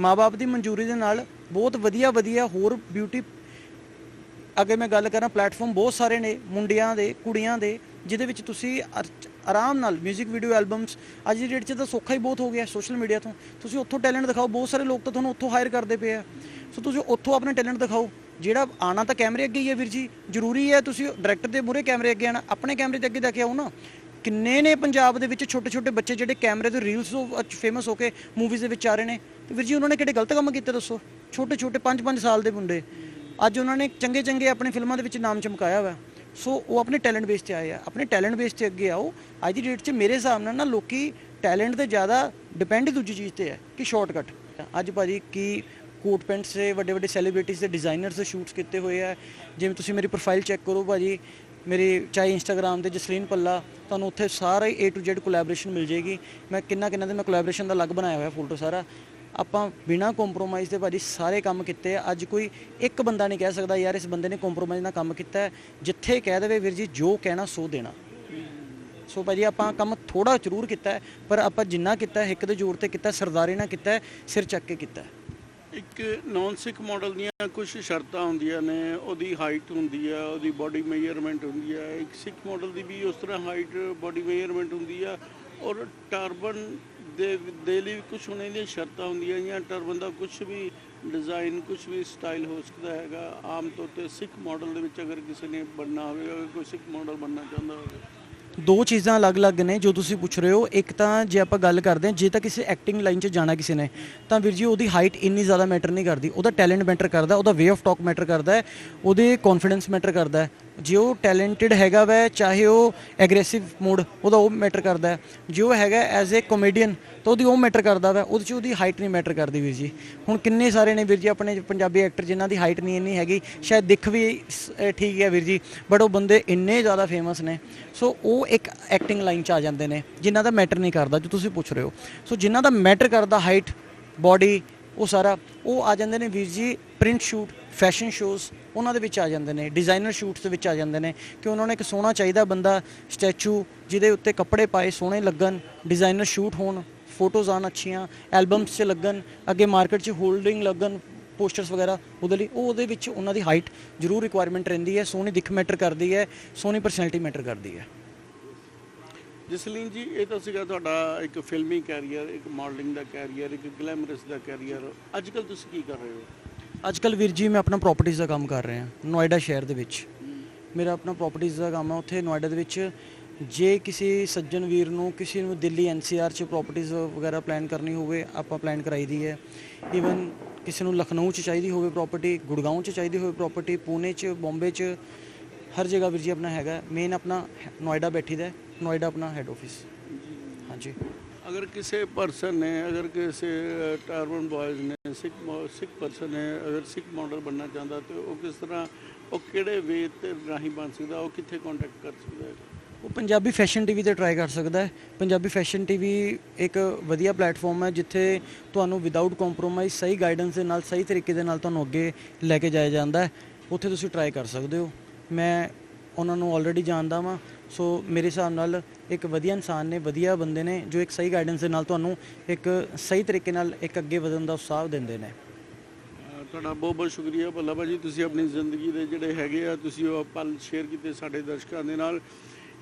ਮਾਪੇ ਦੀ ਮਨਜ਼ੂਰੀ ਦੇ ਨਾਲ ਬਹੁਤ ਵਧੀਆ ਵਧੀਆ ਹੋਰ ਬਿਊਟੀ ਅੱਗੇ ਮੈਂ ਗੱਲ ਕਰਾਂ ਪਲੇਟਫਾਰਮ ਬਹੁਤ ਸਾਰੇ ਨੇ ਮੁੰਡਿਆਂ ਦੇ ਕੁੜੀਆਂ ਦੇ ਜਿਹਦੇ ਵਿੱਚ ਤੁਸੀਂ ਆਰਾਮ ਨਾਲ 뮤직 ਵੀਡੀਓ ਐਲਬਮਸ ਅੱਜ ਦੀ ਡੇਟ 'ਚ ਤਾਂ ਸੌਖਾ ਹੀ ਬਹੁਤ ਹੋ ਗਿਆ ਸੋਸ਼ਲ ਮੀਡੀਆ ਤੋਂ। ਤੁਸੀਂ ਉੱਥੋਂ ਟੈਲੈਂਟ ਦਿਖਾਓ, ਬਹੁਤ ਸਾਰੇ ਲੋਕ ਤਾਂ ਤੁਹਾਨੂੰ ਉੱਥੋਂ ਹਾਇਰ ਕਰਦੇ ਪਏ ਆ। ਸੋ ਤੁਸੀਂ ਉੱਥੋਂ ਆਪਣਾ ਟੈਲੈਂਟ ਦਿਖਾਓ। ਜਿਹੜਾ ਆਣਾ ਤਾਂ ਕੈਮਰੇ ਅੱਗੇ ਹੀ ਹੈ ਵੀਰ ਜੀ। ਜ਼ਰੂਰੀ ਹੈ ਤੁਸੀਂ ਡਾਇਰੈਕਟਰ ਦੇ ਮੂਹਰੇ ਕੈਮਰੇ ਅੱਗੇ ਆਣਾ ਆਪਣੇ ਕੈਮਰੇ ਦੇ ਅੱਗੇ ਜਾ ਕੇ ਆਓ ਨਾ। ਕਿੰਨੇ ਨੇ ਪੰਜਾਬ ਦੇ ਵਿੱਚ ਛੋਟੇ ਛੋਟੇ ਬੱਚੇ ਜਿਹੜੇ ਕੈਮਰੇ ਤੇ ਰੀਲਸ ਤੋਂ ਫੇਮਸ ਹੋ ਕੇ ਮੂਵੀਜ਼ ਦੇ ਵਿੱਚ ਆ ਰਹੇ ਨੇ? ਤੇ ਵੀਰ ਜੀ, ਉਹਨਾਂ ਨੇ ਕਿਹੜੇ ਗਲਤ ਕੰਮ ਕੀਤੇ ਦੱਸੋ? ਛੋਟੇ ਛੋਟੇ 5-5 ਸਾਲ ਦੇ ਮੁੰਡੇ। ਅੱਜ ਉਹਨਾਂ ਨੇ ਚੰਗੇ ਚੰਗੇ ਆਪਣੇ ਫਿਲਮਾਂ ਦੇ ਵਿੱਚ ਨਾਮ ਚਮਕਾਇਆ ਹੋਇਆ ਸੋ ਉਹ ਆਪਣੇ ਟੈਲੈਂਟ ਬੇਸ ਤੇ ਆਏ ਆ। ਆਪਣੇ ਟੈਲੈਂਟ ਬੇਸ ਤੇ ਅੱਗੇ ਆਓ। ਅੱਜ ਦੀ ਡੇਟ 'ਚ ਮੇਰੇ ਹਿਸਾਬ ਨਾਲ ਨਾ ਲੋਕੀ ਟੈਲੈਂਟ ਤੇ ਜ਼ਿਆਦਾ ਡਿਪੈਂਡ ਦੂਜੀ ਚੀਜ਼ ਤੇ ਹੈ ਕਿ ਸ਼ਾਰਟਕਟ ਅੱਜ ਭਾਜੀ ਕੀ ਕੋਟ ਪੈਂਟਸ ਦੇ ਵੱਡੇ ਵੱਡੇ ਸੈਲੀਬ੍ਰਿਟੀਜ਼ ਦੇ ਡਿਜ਼ਾਈਨਰਸ ਦੇ ਸ਼ੂਟਸ ਕੀਤੇ ਹੋਏ ਆ। ਜਿਵੇਂ ਤੁਸੀਂ ਮੇਰੀ ਪ੍ਰੋਫਾਈਲ ਚੈੱਕ ਕਰੋ ਭਾਜੀ, ਮੇਰੀ ਚਾਹੇ ਇੰਸਟਾਗ੍ਰam ਤੇ ਜਸਲੀਨ ਪੱਲਾ ਤੁਹਾਨੂੰ ਉੱਥੇ ਸਾਰਾ ਹੀ A to Z ਕੋਲੈਬੋਰੇਸ਼ਨ ਮਿਲ ਜੇਗੀ ਮੈਂ ਕਿੰਨਾ ਕਿੰਨਾ ਦੇ ਮੈਂ ਕੋਲੈਬੋਰੇਸ਼ਨ ਦਾ ਅਲੱਗ ਬਣਾਇਆ ਹੋਇਆ ਫੋਟੋ ਸਾਰਾ। ਆਪਾਂ ਬਿਨਾ ਕੰਪਰੋਮਾਈਜ਼ ਦੇ ਭਾਜੀ ਸਾਰੇ ਕੰਮ ਕੀਤੇ ਅੱਜ ਕੋਈ ਇੱਕ ਬੰਦਾ ਨਹੀਂ ਕਹਿ ਸਕਦਾ ਯਾਰ, ਇਸ ਬੰਦੇ ਨੇ ਕੰਪਰੋਮਾਈਜ਼ ਨਾਲ ਕੰਮ ਕੀਤਾ ਜਿੱਥੇ ਕਹਿ ਦੇਵੇ ਵੀਰ ਜੀ, ਜੋ ਕਹਿਣਾ ਸੋ ਦੇਣਾ। ਸੋ ਭਾਜੀ ਆਪਾਂ ਕੰਮ ਥੋੜਾ ਜ਼ਰੂਰ ਕੀਤਾ ਪਰ ਆਪਾਂ ਜਿੰਨਾ ਕੀਤਾ ਇੱਕ ਦੇ ਜ਼ੋਰ ਤੇ ਕੀਤਾ ਸਰਦਾਰੀ ਨਾਲ ਕੀਤਾ ਸਿਰ ਚੱਕ ਕੇ ਕੀਤਾ ਇੱਕ ਨਾਨ ਸਿੱਖ ਮਾਡਲ ਦੀਆਂ ਕੁਝ ਸ਼ਰਤਾਂ ਹੁੰਦੀਆਂ ਨੇ, ਉਹਦੀ ਹਾਈਟ ਹੁੰਦੀ ਆ, ਉਹਦੀ ਬਾਡੀ ਮੇਜਰਮੈਂਟ ਹੁੰਦੀ ਆ। ਇੱਕ ਸਿੱਖ ਮਾਡਲ ਦੀ ਵੀ ਉਸ ਤਰ੍ਹਾਂ ਹਾਈਟ ਬਾਡੀ ਮੇਜਰਮੈਂਟ ਹੁੰਦੀ ਆ। ਔਰ ਟਰਬਨ ਦੇ ਦੇ ਲਈ ਕੁਝ ਉਹਨਾਂ ਦੀਆਂ ਸ਼ਰਤਾਂ ਹੁੰਦੀਆਂ ਜਾਂ ਟਰਬਨ ਦਾ ਕੁਝ ਵੀ ਡਿਜ਼ਾਈਨ ਕੁਝ ਵੀ ਸਟਾਈਲ ਹੋ ਸਕਦਾ ਹੈਗਾ। ਆਮ ਤੌਰ ਤੇ ਸਿੱਖ ਮਾਡਲ ਦੇ ਵਿੱਚ ਅਗਰ ਕਿਸੇ ਨੇ ਬਣਨਾ ਹੋਵੇ, ਅਗਰ ਕੋਈ ਸਿੱਖ ਮਾਡਲ ਬਣਨਾ ਚਾਹੁੰਦਾ ਹੋਵੇ। ਦੋ ਚੀਜ਼ਾਂ ਅਲੱਗ-ਅਲੱਗ ਨੇ ਜੋ ਤੁਸੀਂ ਪੁੱਛ ਰਹੇ ਹੋ। ਇੱਕ ਤਾਂ ਜੇ ਆਪਾਂ ਗੱਲ ਕਰਦੇ ਹਾਂ, ਜੇ ਤਾਂ ਕਿਸੇ ਐਕਟਿੰਗ ਲਾਈਨ 'ਚ ਜਾਣਾ ਕਿਸੇ ਨੇ, ਤਾਂ ਵੀਰ ਜੀ ਉਹਦੀ ਹਾਈਟ ਇੰਨੀ ਜ਼ਿਆਦਾ ਮੈਟਰ ਨਹੀਂ ਕਰਦੀ। ਉਹਦਾ ਟੈਲੈਂਟ ਮੈਟਰ ਕਰਦਾ, ਉਹਦਾ ਵੇ ਆਫ ਟਾਕ ਮੈਟਰ ਕਰਦਾ ਉਹਦੇ ਕੌਨਫੀਡੈਂਸ ਮੈਟਰ ਕਰਦਾ ਜੇ ਉਹ ਟੈਲੈਂਟਡ ਹੈਗਾ ਵੈ, ਚਾਹੇ ਉਹ ਐਗਰੈਸਿਵ ਮੂਡ ਉਹਦਾ ਉਹ ਮੈਟਰ ਕਰਦਾ ਹੈ। ਜੇ ਉਹ ਹੈਗਾ ਐਜ਼ ਅ ਕਮੇਡੀਅਨ ਤਾਂ ਉਹਦੀ ਉਹ ਮੈਟਰ ਕਰਦਾ ਵੈ, ਉਹਦੇ 'ਚ ਉਹਦੀ ਹਾਈਟ ਨਹੀਂ ਮੈਟਰ ਕਰਦੀ ਵੀਰ ਜੀ। ਹੁਣ ਕਿੰਨੇ ਸਾਰੇ ਨੇ ਵੀਰ ਜੀ, ਆਪਣੇ ਪੰਜਾਬੀ ਐਕਟਰ ਜਿਨ੍ਹਾਂ ਦੀ ਹਾਈਟ ਨਹੀਂ ਇੰਨੀ ਹੈਗੀ, ਸ਼ਾਇਦ ਦਿਖ ਵੀ ਠੀਕ ਹੈ ਵੀਰ ਜੀ ਬਟ ਉਹ ਬੰਦੇ ਇੰਨੇ ਜ਼ਿਆਦਾ ਫੇਮਸ ਨੇ। ਸੋ ਉਹ ਇੱਕ ਐਕਟਿੰਗ ਲਾਈਨ 'ਚ ਆ ਜਾਂਦੇ ਨੇ, ਜਿਨ੍ਹਾਂ ਦਾ ਮੈਟਰ ਨਹੀਂ ਕਰਦਾ, ਜੋ ਤੁਸੀਂ ਪੁੱਛ ਰਹੇ ਹੋ। ਸੋ ਜਿਨ੍ਹਾਂ ਦਾ ਮੈਟਰ ਕਰਦਾ ਹਾਈਟ ਬਾਡੀ ਉਹ ਸਾਰਾ, ਉਹ ਆ ਜਾਂਦੇ ਨੇ ਵੀਰ ਜੀ ਪ੍ਰਿੰਟ ਸ਼ੂਟ ਫੈਸ਼ਨ ਸ਼ੋਜ਼ ਉਹਨਾਂ ਦੇ ਵਿੱਚ ਆ ਜਾਂਦੇ ਨੇ ਡਿਜ਼ਾਈਨਰ ਸ਼ੂਟਸ ਦੇ ਵਿੱਚ ਆ ਜਾਂਦੇ ਨੇ, ਕਿ ਉਹਨਾਂ ਨੇ ਇੱਕ ਸੋਹਣਾ ਚਾਹੀਦਾ ਬੰਦਾ ਸਟੈਚੂ ਜਿਹਦੇ ਉੱਤੇ ਕੱਪੜੇ ਪਾਏ, ਸੋਹਣੇ ਲੱਗਣ ਡਿਜ਼ਾਈਨਰ ਸ਼ੂਟ ਹੋਣ ਫੋਟੋਜ਼ ਆਣ ਅੱਛੀਆਂ ਐਲਬਮਸ 'ਚ ਲੱਗਣ, ਅੱਗੇ ਮਾਰਕੀਟ 'ਚ ਹੋਲਡਿੰਗ ਲੱਗਣ ਪੋਸਟਰਸ ਵਗੈਰਾ, ਉਹਦੇ ਲਈ ਉਹ ਉਹਦੇ ਵਿੱਚ ਉਹਨਾਂ ਦੀ ਹਾਈਟ ਜ਼ਰੂਰ ਰਿਕੁਆਇਰਮੈਂਟ ਰਹਿੰਦੀ ਹੈ, ਸੋਹਣੀ ਦਿੱਖ ਮੈਟਰ ਕਰਦੀ ਹੈ, ਸੋਹਣੀ ਪਰਸਨੈਲਿਟੀ ਮੈਟਰ ਕਰਦੀ ਹੈ। ਜਸਲੀਨ ਜੀ ਇਹ ਤਾਂ ਸੀਗਾ ਤੁਹਾਡਾ ਇੱਕ ਫਿਲਮੀ ਕੈਰੀਅਰ ਇੱਕ ਮਾਡਲਿੰਗ ਦਾ ਕੈਰੀਅਰ ਇੱਕ ਗਲੈਮਰਸ ਦਾ ਕੈਰੀਅਰ। ਅੱਜ ਕੱਲ ਤੁਸੀਂ ਕੀ ਕਰ ਰਹੇ ਹੋ? ਅੱਜ ਕੱਲ ਵੀਰ ਜੀ ਮੈਂ ਆਪਣਾ ਪ੍ਰਾਪਰਟੀਆਂ ਦਾ ਕੰਮ ਕਰ ਰਿਹਾ ਨੋਇਡਾ ਸ਼ਹਿਰ ਦੇ ਵਿੱਚ। ਮੇਰਾ ਆਪਣਾ ਪ੍ਰਾਪਰਟੀਆਂ ਦਾ ਕੰਮ ਹੈ ਉੱਥੇ ਨੋਇਡਾ ਦੇ ਵਿੱਚ। ਜੇ ਕਿਸੇ ਸੱਜਣ ਵੀਰ ਨੂੰ ਕਿਸੇ ਨੂੰ ਦਿੱਲੀ ਐਨਸੀਆਰ ਚ ਪ੍ਰਾਪਰਟੀਆਂ ਵਗੈਰਾ ਪਲਾਨ ਕਰਨੀ ਹੋਵੇ ਆਪਾਂ ਪਲਾਨ ਕਰਾਈ ਦੀ ਹੈ। ਈਵਨ ਕਿਸੇ ਨੂੰ ਲਖਨਊ ਚ ਚਾਹੀਦੀ ਹੋਵੇ ਪ੍ਰਾਪਰਟੀ ਗੁੜਗਾਉਂ ਚ ਚਾਹੀਦੀ ਹੋਵੇ ਪ੍ਰਾਪਰਟੀ ਪੂਨੇ ਚ ਬੰਬੇ ਚ ਹਰ ਜਗ੍ਹਾ ਵੀਰ ਜੀ ਆਪਣਾ ਹੈਗਾ। ਮੇਨ ਆਪਣਾ ਨੋਇਡਾ ਬੈਠੀ ਦਾ ਨੋਇਡਾ ਆਪਣਾ ਹੈੱਡ ਆਫਿਸ ਹਾਂਜੀ। ਅਗਰ ਕਿਸੇ ਪਰਸਨ ਨੇ ਅਗਰ ਕਿਸੇ ਟਰਬਨ ਬॉयਜ਼ ਨੇ ਸਿੱਖ ਸਿੱਖ ਪਰਸਨ ਹੈ ਅਗਰ ਸਿੱਖ ਮਾਡਲ ਬਣਨਾ ਚਾਹੁੰਦਾ ਤੇ ਉਹ ਕਿਸ ਤਰ੍ਹਾਂ ਉਹ ਕਿਹੜੇ ਵੇ ਤੇ ਰਾਹੀਂ ਬਣ ਸਕਦਾ ਉਹ ਕਿੱਥੇ ਕੰਟੈਕਟ ਕਰ ਸਕਦਾ ਹੈ? ਉਹ ਪੰਜਾਬੀ ਫੈਸ਼ਨ ਟੀਵੀ ਤੇ ਟਰਾਈ ਕਰ ਸਕਦਾ ਹੈ। ਪੰਜਾਬੀ ਫੈਸ਼ਨ ਟੀਵੀ ਇੱਕ ਵਧੀਆ ਪਲੇਟਫਾਰਮ ਹੈ ਜਿੱਥੇ ਤੁਹਾਨੂੰ ਵਿਦਆਊਟ ਕੰਪਰੋਮਾਈਜ਼ ਸਹੀ ਗਾਈਡੈਂਸ ਦੇ ਨਾਲ ਸਹੀ ਤਰੀਕੇ ਦੇ ਨਾਲ ਤੁਹਾਨੂੰ ਅੱਗੇ ਲੈ ਕੇ ਜਾਇਆ ਜਾਂਦਾ ਹੈ। ਉੱਥੇ ਤੁਸੀਂ ਟਰਾਈ ਕਰ ਸਕਦੇ ਹੋ। ਮੈਂ ਉਹਨਾਂ ਨੂੰ ਆਲਰੇਡੀ ਜਾਣਦਾ ਵਾਂ। ਸੋ ਮੇਰੇ ਹਿਸਾਬ ਨਾਲ ਇੱਕ ਵਧੀਆ ਇਨਸਾਨ ਨੇ, ਵਧੀਆ ਬੰਦੇ ਨੇ, ਜੋ ਇੱਕ ਸਹੀ ਗਾਈਡੈਂਸ ਦੇ ਨਾਲ ਤੁਹਾਨੂੰ ਇੱਕ ਸਹੀ ਤਰੀਕੇ ਨਾਲ ਇੱਕ ਅੱਗੇ ਵਧਣ ਦਾ ਉਤਸ਼ਾਹ ਦਿੰਦੇ ਨੇ। ਤੁਹਾਡਾ ਬਹੁਤ ਬਹੁਤ ਸ਼ੁਕਰੀਆ ਭੱਲਾ ਭਾਜੀ। ਤੁਸੀਂ ਆਪਣੀ ਜ਼ਿੰਦਗੀ ਦੇ ਜਿਹੜੇ ਹੈਗੇ ਆ, ਤੁਸੀਂ ਉਹ ਪਲ ਸ਼ੇਅਰ ਕੀਤੇ ਸਾਡੇ ਦਰਸ਼ਕਾਂ ਦੇ ਨਾਲ।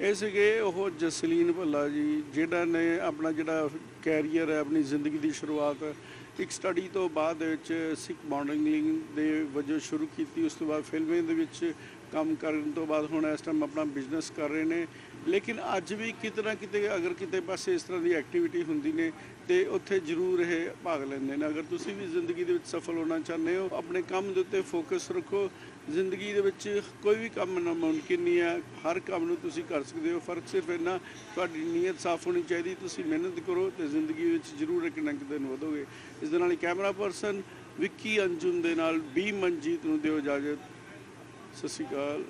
ਇਹ ਸੀਗੇ ਉਹ ਜਸਲੀਨ ਭੱਲਾ ਜੀ, ਜਿਹੜਾ ਨੇ ਆਪਣਾ ਜਿਹੜਾ ਕੈਰੀਅਰ ਹੈ, ਆਪਣੀ ਜ਼ਿੰਦਗੀ ਦੀ ਸ਼ੁਰੂਆਤ ਇੱਕ ਸਟੱਡੀ ਤੋਂ ਬਾਅਦ ਵਿੱਚ ਸਿੱਖ ਮਾਡਲਿੰਗ ਦੇ ਵਜੋਂ ਸ਼ੁਰੂ ਕੀਤੀ। ਉਸ ਤੋਂ ਬਾਅਦ ਫਿਲਮਾਂ ਦੇ ਵਿੱਚ ਕੰਮ ਕਰਨ ਤੋਂ ਬਾਅਦ ਹੁਣ ਇਸ ਟਾਈਮ ਆਪਣਾ ਬਿਜ਼ਨਸ ਕਰ ਰਹੇ ਨੇ। ਲੇਕਿਨ ਅੱਜ ਵੀ ਕਿਤੇ ਨਾ ਕਿਤੇ ਅਗਰ ਕਿਤੇ ਪਾਸੇ ਇਸ ਤਰ੍ਹਾਂ ਦੀ ਐਕਟੀਵਿਟੀ ਹੁੰਦੀ ਨੇ ਤੇ ਉੱਥੇ ਜ਼ਰੂਰ ਇਹ ਭਾਗ ਲੈਂਦੇ ਨੇ। ਅਗਰ ਤੁਸੀਂ ਵੀ ਜ਼ਿੰਦਗੀ ਦੇ ਵਿੱਚ ਸਫਲ ਹੋਣਾ ਚਾਹੁੰਦੇ ਹੋ, ਆਪਣੇ ਕੰਮ ਦੇ ਉੱਤੇ ਫੋਕਸ ਰੱਖੋ। ਜ਼ਿੰਦਗੀ ਦੇ ਵਿੱਚ ਕੋਈ ਵੀ ਕੰਮ ਨਾ ਮੁਮਕਿਨ ਨਹੀਂ ਹੈ। ਹਰ ਕੰਮ ਨੂੰ ਤੁਸੀਂ ਕਰ ਸਕਦੇ ਹੋ। ਫ਼ਰਕ ਸਿਰਫ ਇੰਨਾ, ਤੁਹਾਡੀ ਨੀਅਤ ਸਾਫ਼ ਹੋਣੀ ਚਾਹੀਦੀ, ਤੁਸੀਂ ਮਿਹਨਤ ਕਰੋ ਤੇ ਜ਼ਿੰਦਗੀ ਵਿੱਚ ਜ਼ਰੂਰ ਇੱਕ ਨਾ ਕਿਤੇ ਨੂੰ ਵਧੋਗੇ। ਇਸ ਦੇ ਨਾਲ ਹੀ ਕੈਮਰਾ ਪਰਸਨ ਵਿੱਕੀ ਅੰਜੁਮ ਦੇ ਨਾਲ ਬੀ ਮਨਜੀਤ ਨੂੰ ਦਿਓ ਇਜਾਜ਼ਤ। ਸਤਿ ਸ਼੍ਰੀ ਅਕਾਲ।